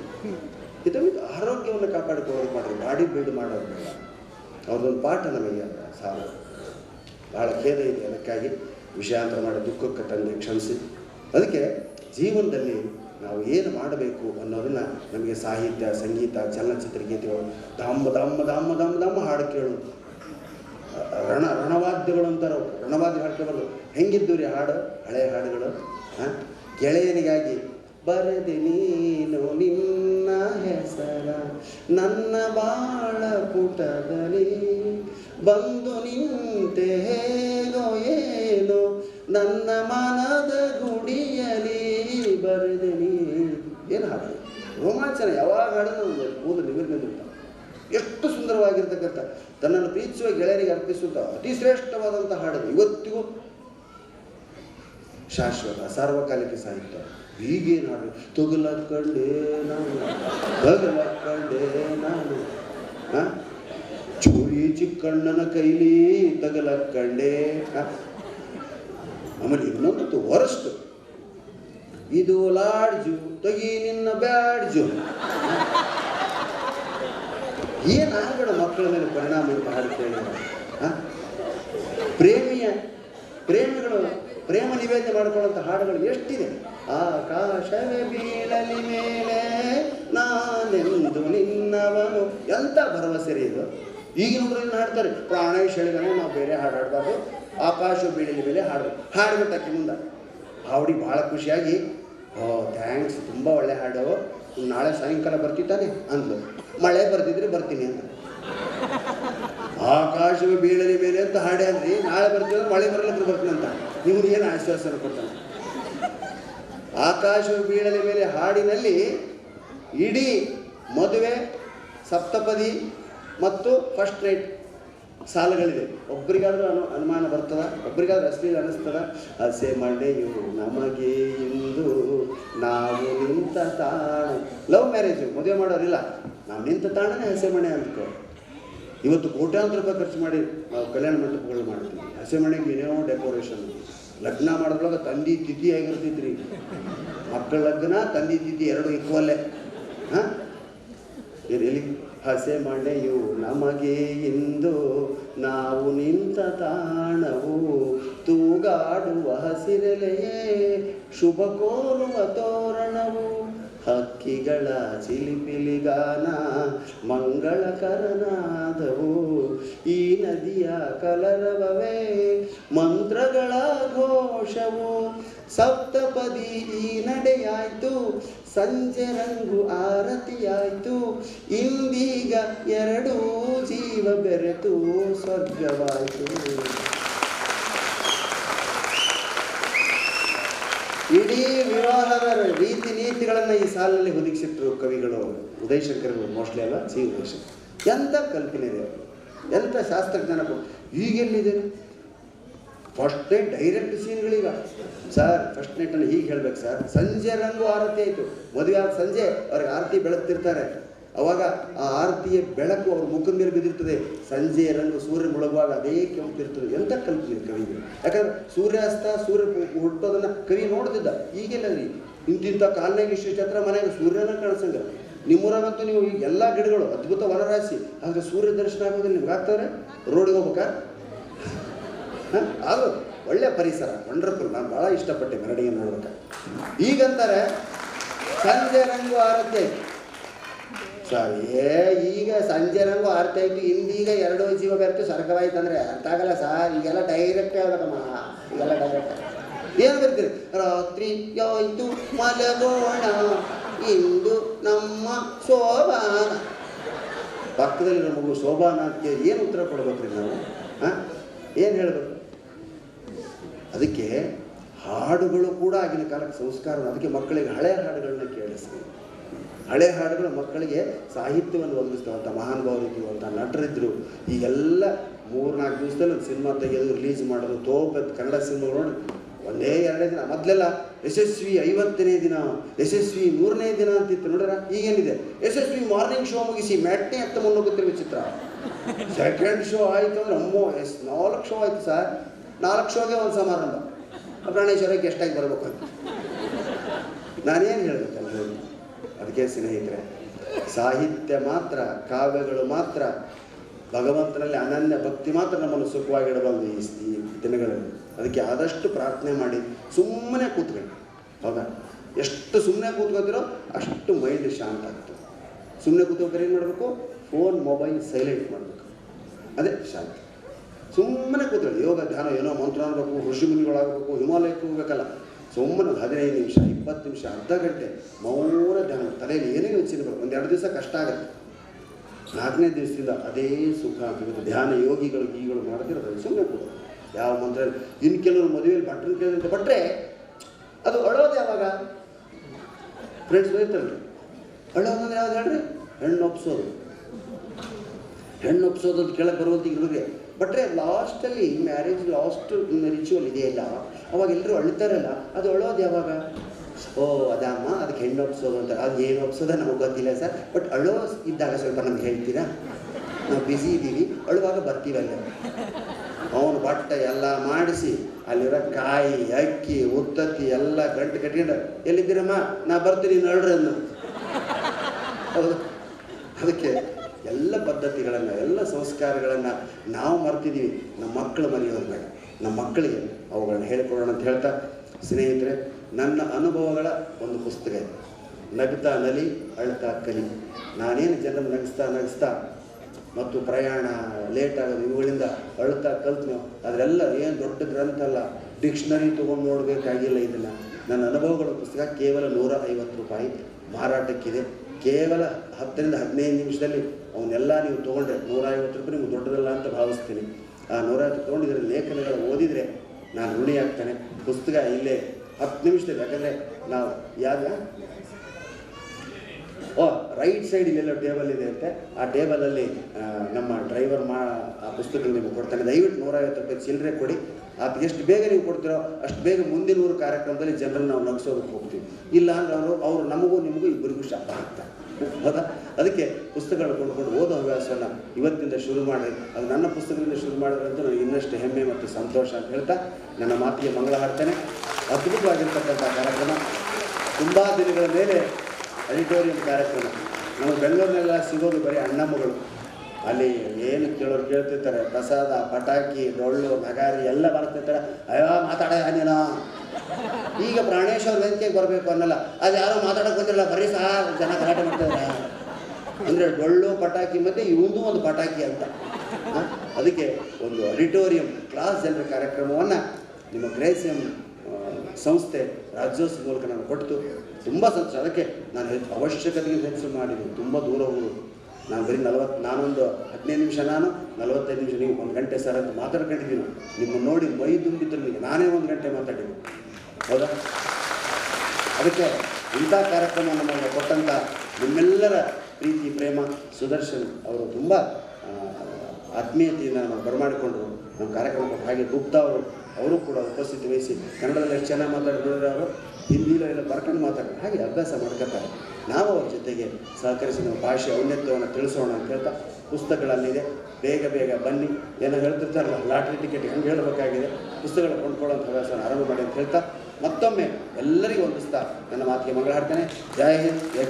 ಹಿತಮಿತ ಆರೋಗ್ಯವನ್ನು ಕಾಪಾಡಿಕೊಳ್ಳೋದು ಮಾಡ್ರಿ ಬಾಡಿ ಬಿಲ್ಡ್ ಬೇಡ ಅವ್ರದ್ದೊಂದು ಪಾಠ ನಮಗೆ ಸಾಲ. ಭಾಳ ಖೇದ ಇದೆ. ಅದಕ್ಕಾಗಿ ವಿಷಯಾಂತರ ಮಾಡಿ ದುಃಖಕ್ಕೆ ತಂದೆ ಕ್ಷಮಿಸಿ. ಅದಕ್ಕೆ ಜೀವನದಲ್ಲಿ ನಾವು ಏನು ಮಾಡಬೇಕು ಅನ್ನೋದನ್ನು ನಮಗೆ ಸಾಹಿತ್ಯ, ಸಂಗೀತ, ಚಲನಚಿತ್ರ ಗೀತೆಗಳು ದಾಮ ದಾಮ ದಾಮ ದಾಮ ದಾಮ ಹಾಡು ಕೇಳು. ರಣ, ರಣವಾದ್ಯಗಳು ಅಂತಾರೆ. ರಣವಾದ್ಯ ಹಾಡು ಕೇಳೋದು ಹೆಂಗಿದ್ದು ರೀ ಹಾಡು? ಹಳೆಯ ಹಾಡುಗಳು. ಹಾಂ? ಗೆಳೆಯನಿಗಾಗಿ ಬರದೆ ನೀನು ನಿನ್ನ ಹೆಸರ. ನನ್ನ ಬಾಳ ಪುಟದಲ್ಲಿ ಬಂದು ನಿಂತೆ ಹೇಗೋ ಏನೋ ನನ್ನ ಮನದ ಗುಡಿಯಲಿ ಬರೆದನಿ. ಏನು ಹಾಡು? ರೋಮಾಂಚನ ಯಾವಾಗ ಹಾಡಿದ್ರು ಕೂದಲು ನಿಂತಿರ್ತಾವೆ ಎಷ್ಟು ಸುಂದರವಾಗಿರ್ತಕ್ಕಂಥ ತನ್ನನ್ನು ಪ್ರೀತಿಸುವ ಗೆಳೆಯರಿಗೆ ಅರ್ಪಿಸುತ್ತಾ ಅತಿ ಶ್ರೇಷ್ಠವಾದಂಥ ಹಾಡು ಇವತ್ತಿಗೂ ಶಾಶ್ವತ ಸಾರ್ವಕಾಲಿಕ ಸಾಹಿತ್ಯ. ಈಗೇನು ಹಾಡು ಕಂಡೇ ನಾನು ತಗಲಕ್ಕಂಡೆ ನಾನು, ಆ? ಚೂರಿ ಚಿಕ್ಕಣ್ಣನ ಕೈಲಿ ತಗಲ ಆ? ಆಮೇಲೆ ಇನ್ನೊಂದು ಹೊರಸ್ತು ಇದು ಲಾಡ್ಜು, ತಗಿ ನಿನ್ನ ಬ್ಯಾಡ್ಜು. ಏನು ಆಗಡ ಮಕ್ಕಳ ಮೇಲೆ ಪರಿಣಾಮ ಅಂತ ಹಾಡು ಕೇಳಿದ್ರೆ ಆ? ಪ್ರೇಮಿಯ, ಪ್ರೇಮಿಗಳು, ಪ್ರೇಮ ನಿವೇದನೆ ಮಾಡ್ಕೊಳ್ಳುವಂಥ ಹಾಡುಗಳು ಎಷ್ಟಿದೆ? ಆಕಾಶವೇ ಬೀಳಲಿ ಮೇಲೆ ನಾನೆಂದು ನಿನ್ನವನು. ಎಂಥ ಭರವಸೆ ರೀ ಇದು? ಈಗಿನ ಹಾಡ್ತಾರೆ ಪ್ರಾಣೇಶ್ ಹೇಳಿದಾನೆ, ನಾವು ಬೇರೆ ಹಾಡು ಹಾಡಬಾರ್ದು. ಆಕಾಶ ಬೀಳಿನ ಮೇಲೆ ಹಾಡು ಹಾಡ್ಬಿಟ್ಟು ಆಕೆ ಮುಂದೆ. ಅವಳಿಗೆ ಭಾಳ ಖುಷಿಯಾಗಿ, ಓ ಥ್ಯಾಂಕ್ಸ್ ತುಂಬ ಒಳ್ಳೆ ಹಾಡು. ನಾಳೆ ಸಾಯಂಕಾಲ ಬರ್ತಿತ್ತಾನೆ ಅಂದ್ಲು. ಮಳೆ ಬರ್ತಿದ್ರೆ ಬರ್ತೀನಿ ಅಂತ. ಆಕಾಶವ ಬೀಳಲಿ ಮೇಲೆ ಅಂತ ಹಾಡೆ ಅಂದ್ರಿ. ನಾಳೆ ಬರ್ತೀವಿ ಮಳೆ ಮಳೆ ಬರಲಿಕ್ಕೆ ಬರ್ತೀನಿ ಅಂತ. ನಿಮ್ಗೆ ಏನು ಆಶ್ವಾಸನ ಕೊಡ್ತಾನೆ ಆಕಾಶವ ಬೀಳಲಿ ಮೇಲೆ ಹಾಡಿನಲ್ಲಿ ಇಡೀ ಮದುವೆ, ಸಪ್ತಪದಿ ಮತ್ತು ಫಸ್ಟ್ ನೈಟ್ ಸಾಲುಗಳಿದೆ ಒಬ್ಬರಿಗಾದ್ರೂ ಅನು, ಅನುಮಾನ ಬರ್ತದ ಒಬ್ಬರಿಗಾದ್ರೂ ಅಶ್ಲೀಲ ಅನಿಸ್ತದ ಹಸೆ ಮಳೆಯು ನಮಗೆ ಇಂದು. ನಾವು ನಿಂತ ತಾಣ, ಲವ್ ಮ್ಯಾರೇಜು, ಮದುವೆ ಮಾಡೋರಿಲ್ಲ. ನಾವು ನಿಂತ ತಾಣನೇ ಹಸೆ ಮಣೆ ಅಂದ್ಕೋ. ಇವತ್ತು ಕೋಟ್ಯಾಂತರ ರೂಪಾಯಿ ಖರ್ಚು ಮಾಡಿ ನಾವು ಕಲ್ಯಾಣ ಮಂಟಪಗಳು ಮಾಡ್ತೀವಿ. ಹಸೆ ಮಣೆಗೆ ಏನೇನೋ ಡೆಕೋರೇಷನ್ ಲಗ್ನ ಮಾಡಿದ್ರೊಳಗೆ ತಂದಿ ತಿಥಿ ಆಗಿರ್ತಿದ್ರಿ ಮಕ್ಕಳ ಲಗ್ನ, ತಂದಿ ತಿಥಿ ಎರಡು ಇಕ್ವಲ್ಲೇ ಹಾಂ? ಎಲ್ಲಿ ಹಸೆ ಮಳೆಯು ನಮಗೆ ಇಂದು ನಾವು ನಿಂತ ತಾಣವು ತೂಗಾಡುವ ಹಸಿರೆಲೆಯೇ ಶುಭ ಕೋರುವ ತೋರಣವು ಹಕ್ಕಿಗಳ ಚಿಲಿಪಿಲಿಗಾನ ಮಂಗಳಕರನಾದವು. ಈ ನದಿಯ ಕಲರವವೇ ಮಂತ್ರಗಳ ಘೋಷವು. ಸಪ್ತಪದಿ ಈ ನಡೆಯಾಯ್ತು. ಸಂಜೆ ರಂಗು ಆರತಿಯಾಯ್ತು. ಇಂದೀಗ ಎರಡೂ ಜೀವ ಬೆರೆತು ಸ್ವರ್ಗವಾಯಿತು. ವಿವಾಹದ ರೀತಿ ನೀತಿಗಳನ್ನು ಈ ಸಾಲಿನಲ್ಲಿ ಹುದುಗಿಸಿಟ್ರು ಕವಿಗಳು ಉದಯ ಶಂಕರ್ಗಳು ಮೋಸ್ಟ್ಲಿ ಅಲ್ಲ, ಸಿ ಉದಯ ಶಂಕರ್ ಎಂಥ ಕಲ್ಪನೆ ಇದೆ ಅವರು ಎಂಥ ಶಾಸ್ತ್ರಜ್ಞಾನ ಈಗೆಲ್ಲಿದೆ ಫಸ್ಟ್ ನೈಟ್ ಡೈರೆಕ್ಟ್ ಸೀನ್ಗಳೀಗ ಸರ್ ಫಸ್ಟ್ ನೈಟಲ್ಲಿ ಹೀಗೆ ಹೇಳ್ಬೇಕು ಸರ್ ಸಂಜೆ ರಂಗು ಆರತಿ ಆಯಿತು. ಮದುವೆ ಆದ ಸಂಜೆ ಅವ್ರಿಗೆ ಆರತಿ ಬೆಳಗ್ತಿರ್ತಾರೆ. ಅವಾಗ ಆ ಆರತಿಯ ಬೆಳಕು ಅವ್ರ ಮುಖದ ಮೇಲೆ ಬಿದ್ದಿರ್ತದೆ. ಸಂಜೆ ರಂಗು ಸೂರ್ಯ ಮುಳುಗುವಾಗ ಅದೇ ಕೆಂಪಿರ್ತದೆ ಎಂತ ಕಲ್ಪನೆ ಕವಿಗೆ? ಯಾಕಂದ್ರೆ ಸೂರ್ಯಾಸ್ತ ಸೂರ್ಯ ಹುಟ್ಟೋದನ್ನು ಕವಿ ನೋಡ್ತಿದ್ದ. ಈಗೆಲ್ಲ ರೀ ಇಂತಿಂಥ ಕಾಲ್ನಾಗ ಇಷ್ಟು ಹತ್ರ ಮನೆಯಾಗ ಸೂರ್ಯನ ಕಾಣಿಸಂಗ. ನಿಮ್ಮೂರಾಗಂತೂ ನೀವು ಈಗ ಎಲ್ಲ ಗಿಡಗಳು ಅದ್ಭುತ ವನರಾಶಿ. ಆದರೆ ಸೂರ್ಯ ದರ್ಶನ ಆಗೋದಿಲ್ಲ. ನಿಮ್ಗೆ ಆಗ್ತಾರೆ ರೋಡಿಗೆ ಹೋಗ್ಬೇಕಾ? ಹಾಂ? ಒಳ್ಳೆ ಪರಿಸರ. ವಂಡರ್ಫುಲ್ ನಾನು ಭಾಳ ಇಷ್ಟಪಟ್ಟೆ ಮರಡಿಗೆ ನೋಡ್ಬೇಕು? ಈಗಂತಾರೆ ಸಂಜೆ ರಂಗು ಆರತಿ. ಸರ್. ಏ, ಈಗ ಸಂಜೆ ನಂಗೂ ಅರ್ಥ ಆಯ್ತು. ಇಂದೀಗ ಎರಡು ಜೀವ ಬೆರೆತು ಸರ್ಗವಾಯ್ತು ಅಂದರೆ ಅರ್ಥ ಆಗಲ್ಲ ಸರ್. ಈಗೆಲ್ಲ ಡೈರೆಕ್ಟ್ ಹೇಳ್ಬೇಕಮ್ಮ ಈಗೆಲ್ಲ ಡೈರೆಕ್ಟ್ ಏನು ಬರ್ತೀರಿ ರಾತ್ರಿ ಯಾಯ್ತು ಮಲಗೋಣ. ಇಂದು ನಮ್ಮ ಶೋಭಾನ ಪಕ್ಕದಲ್ಲಿ ನಮಗೂ ಮಗು ಶೋಭಾನ ಅಂತ ಏನು ಉತ್ತರ ಕೊಡ್ಬೇಕ್ರಿ ನಾವು? ಹಾಂ ಏನು ಹೇಳ್ಬೇಕು? ಅದಕ್ಕೆ ಹಾಡುಗಳು ಕೂಡ ಆಗಿನ ಕಾಲಕ್ಕೆ ಸಂಸ್ಕಾರ ಅದಕ್ಕೆ ಮಕ್ಕಳಿಗೆ ಹಳೆಯ ಹಾಡುಗಳನ್ನ ಕೇಳಿಸ್ರಿ ಹಳೆ ಹಾಡುಗಳು ಮಕ್ಕಳಿಗೆ ಸಾಹಿತ್ಯವನ್ನು ಒದಗಿಸ್ತವಂಥ ಮಹಾನುಭಾವರಿದ್ದರು ನಟರಿದ್ದರು ಈಗೆಲ್ಲ ಮೂರ್ನಾಲ್ಕು ದಿವಸದಲ್ಲಿ ಒಂದು ಸಿನಿಮಾ ತೆಗೆಯೋದು ರಿಲೀಸ್ ಮಾಡೋದು ತೋಪತ್ತು ಕನ್ನಡ ಸಿನಿಮಾ ನೋಡಿ, ಒಂದೇ ಎರಡನೇ ದಿನ, ಮೊದಲೆಲ್ಲ ಯಶಸ್ವಿ ಐವತ್ತನೇ ದಿನ, ಯಶಸ್ವಿ ಮೂರನೇ ದಿನ ಅಂತಿತ್ತು ನೋಡ್ರ, ಈಗೇನಿದೆ? ಯಶಸ್ವಿ ಮಾರ್ನಿಂಗ್ ಶೋ ಮುಗಿಸಿ ಮ್ಯಾಟ್ನೇ ಹತ್ತ ಮುನ್ನೋಗುತ್ತಿರುವ ಚಿತ್ರ ಸೆಕೆಂಡ್ ಶೋ ಆಯಿತು ಅಂದ್ರೆ ಅಮ್ಮೋ, ಎಸ್, ನಾಲ್ಕು ಶೋ ಆಯ್ತು ಸರ್ ನಾಲ್ಕು ಶೋಗೆ ಒಂದು ಸಮಾರಂಭ. ಪ್ರಾಣೇಶ್ವರಕ್ಕೆ ಎಷ್ಟಾಗಿ ಬರ್ಬೇಕು ಅಂತ ನಾನೇನು ಹೇಳಬೇಕಲ್ಲ? ಹೇಳಿ ಅದಕ್ಕೆ ಸ್ನೇಹಿತರೆ, ಸಾಹಿತ್ಯ ಮಾತ್ರ, ಕಾವ್ಯಗಳು ಮಾತ್ರ, ಭಗವಂತನಲ್ಲಿ ಅನನ್ಯ ಭಕ್ತಿ ಮಾತ್ರ ನಮ್ಮನ್ನು ಸುಖವಾಗಿಡಬಲ್ಲ ಈ ಈ ದಿನಗಳಲ್ಲಿ. ಅದಕ್ಕೆ ಆದಷ್ಟು ಪ್ರಾರ್ಥನೆ ಮಾಡಿ, ಸುಮ್ಮನೆ ಕೂತ್ಕೊಂಡು ಹೌದಾ? ಎಷ್ಟು ಸುಮ್ಮನೆ ಕೂತ್ಕೊತಿರೋ ಅಷ್ಟು ಮೈಂಡ್ ಶಾಂತ ಆಗ್ತದೆ. ಸುಮ್ಮನೆ ಕೂತ್ಕೋತಾರೆ ಏನು ಮಾಡಬೇಕು? ಫೋನ್ ಮೊಬೈಲ್ ಸೈಲೆಂಟ್ ಮಾಡಬೇಕು. ಅದೇ ಶಾಂತಿ. ಸುಮ್ಮನೆ ಕೂತ್ಕೊಳ್ಳಿ. ಯೋಗ, ಧ್ಯಾನ, ಏನೋ ಮಂತ್ರ ಆಗಬೇಕು ಋಷಿ ಮುನಿಗಳಾಗಬೇಕು, ಹಿಮಾಲಯಕ್ಕೆ ಹೋಗ್ಬೇಕಲ್ಲ. ಸುಮ್ಮನೆ ಹದಿನೈದು ನಿಮಿಷ, ಇಪ್ಪತ್ತು ನಿಮಿಷ, ಅರ್ಧ ಗಂಟೆ ಮೌನ ಧ್ಯಾನ ತಲೆಯಲ್ಲಿ ಏನೇ ಯೋಚನೆ ಒಂದು ಎರಡು ದಿವಸ ಕಷ್ಟ ಆಗುತ್ತೆ. ನಾಲ್ಕನೇ ದಿವಸದಿಂದ ಅದೇ ಸುಖ ಇವತ್ತು ಧ್ಯಾನ ಯೋಗಿಗಳು ಗೀಗಳು ಮಾಡ್ತಿರೋದು ಸುಮ್ಮನೆ ಕೂಡ ಯಾವ ಮಂತ್ರ ಇನ್ನು ಕೆಲವರು ಮದುವೆಯಲ್ಲಿ ಭಟ್ರನ್ನ ಕೇಳಿದಂತ ಭಟ್ರೆ, ಅದು ಅಳೋದು ಯಾವಾಗ? ಫ್ರೆಂಡ್ಸ್ ಬೈತಾರಲ್ರಿ ಅಳೋದಂದ್ರೆ ಯಾವ್ದು ಹೇಳ್ರಿ? ಹೆಣ್ಣು ಒಪ್ಸೋದು. ಹೆಣ್ಣು ಒಪ್ಸೋದು ಅಂತ ಕೇಳಕ್ಕೆ ಬರುವಂತ ಬಟ್ರೆ ಲಾಸ್ಟಲ್ಲಿ ಮ್ಯಾರೇಜ್ ಲಾಸ್ಟ್ ರಿಚುವಲ್ ಇದೆಯಲ್ಲ, ಅವಾಗ ಎಲ್ಲರೂ ಅಳ್ತಾರಲ್ಲ, ಅದು ಅಳೋದು ಯಾವಾಗ? ಓ, ಅದಮ್ಮ, ಅದಕ್ಕೆ ಹೆಣ್ಣು ಒಪ್ಸೋದು ಅಂತ ಅದು ಏನು ಒಪ್ಸೋದ ನಮಗೆ ಗೊತ್ತಿಲ್ಲ ಸರ್ ಬಟ್ ಅಳೋ ಇದ್ದಾಗ ಸ್ವಲ್ಪ ನಮ್ಗೆ ಹೇಳ್ತೀರಾ? ನಾವು ಬ್ಯುಸಿ ಇದ್ದೀವಿ, ಅಳುವಾಗ ಬರ್ತೀವಲ್ಲ. ಅವನು ಬಟ್ಟೆ ಎಲ್ಲ ಮಾಡಿಸಿ, ಅಲ್ಲಿರೋ ಕಾಯಿ, ಅಕ್ಕಿ, ಉತ್ತತ್ತಿ ಎಲ್ಲ ಗಂಟು ಕಟ್ಕೊಂಡು, ಎಲ್ಲಿದ್ದೀರಮ್ಮ? ನಾ ಬರ್ತೀನಿ ನೋಡ್ರಿ ಹೌದು. ಅದಕ್ಕೆ ಎಲ್ಲ ಪದ್ಧತಿಗಳನ್ನು, ಎಲ್ಲ ಸಂಸ್ಕಾರಗಳನ್ನು ನಾವು ಮರ್ತಿದ್ದೀವಿ ನಮ್ಮ ಮಕ್ಕಳು ಮರೆಯೋದ್ರಾಗ ನಮ್ಮ ಮಕ್ಕಳಿಗೆ ಅವುಗಳನ್ನ ಹೇಳ್ಕೊಡೋಣ ಅಂತ ಹೇಳ್ತಾ, ಸ್ನೇಹಿತರೆ, ನನ್ನ ಅನುಭವಗಳ ಒಂದು ಪುಸ್ತಕ ಇದೆ. ನಗ್ತಾ ನಲಿ, ಅಳ್ತಾ ಕಲಿ. ನಾನೇನು ಜನ ನಗಿಸ್ತಾ ನಗಿಸ್ತಾ ಮತ್ತು ಪ್ರಯಾಣ ಲೇಟ್ ಆಗೋದು, ಇವುಗಳಿಂದ ಅಳ್ತಾ ಕಲ್ತು ಅದರೆಲ್ಲ ಏನು ದೊಡ್ಡ ಗ್ರಂಥ ಅಲ್ಲ. ಡಿಕ್ಷನರಿ ತೊಗೊಂಡು ನೋಡಬೇಕಾಗಿಲ್ಲ ಇದನ್ನು. ನನ್ನ ಅನುಭವಗಳ ಪುಸ್ತಕ ಕೇವಲ ನೂರ ಐವತ್ತು ರೂಪಾಯಿ ಮಾರಾಟಕ್ಕಿದೆ. ಕೇವಲ ಹತ್ತರಿಂದ ಹದಿನೈದು ನಿಮಿಷದಲ್ಲಿ ಅವನ್ನೆಲ್ಲ ನೀವು ತೊಗೊಂಡ್ರೆ ನೂರೈವತ್ತು ರೂಪಾಯಿ ನಿಮ್ಗೆ ದೊಡ್ಡದಲ್ಲ ಅಂತ ಭಾವಿಸ್ತೀನಿ. ಆ ನೂರೈವತ್ತು ತೊಗೊಂಡಿದ್ರೆ ಲೇಖನಗಳು ಓದಿದರೆ ನಾನು ಋಣಿ ಆಗ್ತಾನೆ ಪುಸ್ತಕ ಇಲ್ಲೇ ಹತ್ತು ನಿಮಿಷದಲ್ಲಿ, ಯಾಕಂದರೆ ನಾವು ಯಾವ ಓ ರೈಟ್ ಸೈಡ್ ಇಲ್ಲೆಲ್ಲ ಟೇಬಲ್ ಇದೆ ಅಂತೆ. ಆ ಟೇಬಲಲ್ಲಿ ನಮ್ಮ ಡ್ರೈವರ್ ಮಾ, ಆ ಪುಸ್ತಕ ನಿಮಗೆ ಕೊಡ್ತಾನೆ. ದಯವಿಟ್ಟು ನೂರೈವತ್ತು ರೂಪಾಯಿ ಚಿಲ್ಲರೆ ಕೊಡಿ. ಅದು ಎಷ್ಟು ಬೇಗ ನೀವು ಕೊಡ್ತೀರೋ ಅಷ್ಟು ಬೇಗ ಮುಂದಿನ ಊರು ಕಾರ್ಯಕ್ರಮದಲ್ಲಿ ಜನರನ್ನು ನಾವು ನಗಿಸೋದಕ್ಕೆ ಹೋಗ್ತೀವಿ. ಇಲ್ಲ ಅಂದ್ರೆ ಅವರು ಅವರು ನಮಗೂ ನಿಮಗೂ ಇಬ್ಬರಿಗೂ ಶಾಪ ಆಗ್ತಾರೆ ಹೌದಾ? ಅದಕ್ಕೆ ಪುಸ್ತಕಗಳು ಕೊಂಡ್ಕೊಂಡು ಓದೋ ಹವ್ಯಾಸವನ್ನು ಇವತ್ತಿಂದ ಶುರು ಮಾಡಿ ಅದು ನನ್ನ ಪುಸ್ತಕದಿಂದ ಶುರು ಮಾಡಿದ್ರಂತೂ ನನಗೆ ಇನ್ನಷ್ಟು ಹೆಮ್ಮೆ ಮತ್ತು ಸಂತೋಷ ಅಂತ ಹೇಳ್ತಾ ನನ್ನ ಮಾತಿಗೆ ಮಂಗಳ ಹಾಡ್ತೇನೆ. ಅದ್ಭುತವಾಗಿರ್ತಕ್ಕಂಥ ಕಾರ್ಯಕ್ರಮ. ತುಂಬ ದಿನಗಳ ಮೇಲೆ ಆಡಿಟೋರಿಯಂ ಕಾರ್ಯಕ್ರಮ. ನಾವು ಬೆಂಗಳೂರಿನೆಲ್ಲ ಸಿಗೋದು ಬರೀ ಅಣ್ಣಮ್ಮಗಳು. ಅಲ್ಲಿ ಏನು ಕೇಳೋರು ಕೇಳ್ತಿರ್ತಾರೆ. ಪ್ರಸಾದ, ಪಟಾಕಿ, ಡೊಳ್ಳು ನಗಾರಿ ಎಲ್ಲ ಬರ್ತಿರ್ತಾರೆ ಅಯ್ಯೋ, ಮಾತಾಡ ನೀನು ಈಗ ಪ್ರಾಣೇಶ್ವರ ವೇದಿಕೆಗೆ ಬರಬೇಕು ಅನ್ನಲ್ಲ. ಅದು ಯಾರೋ ಮಾತಾಡೋಕೆ ಬಂದಿರಲ್ಲ, ಬರೀ ಸಹ ಜನ ಗಲಾಟೆ ಮಾಡ್ತಾರೆ ಅಂದರೆ ಡೊಳ್ಳು, ಪಟಾಕಿ ಮತ್ತು ಇವೊಂದು ಒಂದು ಪಟಾಕಿ ಅಂತ. ಅದಕ್ಕೆ ಒಂದು ಆಡಿಟೋರಿಯಂ, ಕ್ಲಾಸ್ ಜನರ ಕಾರ್ಯಕ್ರಮವನ್ನು ನಿಮ್ಮ ಗ್ರೇಸಿಯಂ ಸಂಸ್ಥೆ ರಾಜ್ಯೋತ್ಸವ ಮೂಲಕ ನಾನು ಕೊಟ್ಟು, ತುಂಬ ಸಂತೋಷ. ಅದಕ್ಕೆ ನಾನು ಅವಶ್ಯಕತೆಗೆ ಹೆಚ್ಚು ಮಾಡಿದ್ದೀನಿ ತುಂಬ ದೂರ ಊರು ನಾನು ಬರೀ ನಲವತ್ತು, ನಾನೊಂದು ಹದಿನೈದು ನಿಮಿಷ ನಾನು, ನಲವತ್ತೈದು ನಿಮಿಷ ನೀವು ಒಂದು ಗಂಟೆ ಸರ್ ಅಂತ ಮಾತಾಡ್ಕೊಂಡಿದ್ದೀನಿ. ನಿಮ್ಮನ್ನು ನೋಡಿ ಮೈ ತುಂಬಿದ್ರು ನಿಮಗೆ ನಾನೇ ಒಂದು ಗಂಟೆ ಮಾತಾಡಿದ್ದೀನಿ ಹೌದಾ? ಅದಕ್ಕೆ ಇಂಥ ಕಾರ್ಯಕ್ರಮ ನಮಗೆ ಕೊಟ್ಟಂಥ ನಿಮ್ಮೆಲ್ಲರ ಪ್ರೀತಿ, ಪ್ರೇಮ, ಸುದರ್ಶನ್ ಅವರು ತುಂಬ ಆತ್ಮೀಯತೆಯನ್ನು ನಾವು ಬರಮಾಡಿಕೊಂಡ್ರು ನಮ್ಮ ಕಾರ್ಯಕ್ರಮ ಹಾಗೆ ಗುಪ್ತಾ ಅವರು ಅವರು ಕೂಡ ಉಪಸ್ಥಿತಿ ವಹಿಸಿ ಕನ್ನಡದಲ್ಲಿ ಎಷ್ಟು ಚೆನ್ನಾಗಿ ಮಾತಾಡಿದ್ರು ಅವರು. ಹಿಂದಿలో ಎಲ್ಲ ಬರ್ಕೊಂಡು ಮಾತಾಡೋದು ಹಾಗೆ ಅಭ್ಯಾಸ ಮಾಡ್ಕೋತಾರೆ. ನಾವು ಅವ್ರ ಜೊತೆಗೆ ಸಹಕರಿಸಿ ನಮ್ಮ ಭಾಷೆ ಔನ್ನತ್ಯವನ್ನು ತಿಳಿಸೋಣ ಅಂತ ಹೇಳ್ತಾ ಪುಸ್ತಕಗಳಲ್ಲಿದೆ ಬೇಗ ಬೇಗ ಬನ್ನಿ. ಏನೋ ಹೇಳ್ತಿರ್ತಾರಲ್ಲ, ಲಾಟ್ರಿ ಟಿಕೆಟ್ ಹೆಂಗೆ ಹೇಳಬೇಕಾಗಿದೆ. ಪುಸ್ತಕಗಳು ಕೊಂಡ್ಕೊಳ್ಳೋಂಥ ಹವ್ಯಾಸವನ್ನು ಆರಂಭ ಮಾಡಿ ಅಂತ ಹೇಳ್ತಾ ಮತ್ತೊಮ್ಮೆ ಎಲ್ಲರಿಗೂ ಒಂದಿಸ್ತಾ ನನ್ನ ಮಾತಿಗೆ ಮಂಗಳ ಹಾಡ್ತೇನೆ ಜಯ ಹಿಂದ್ ಜಯ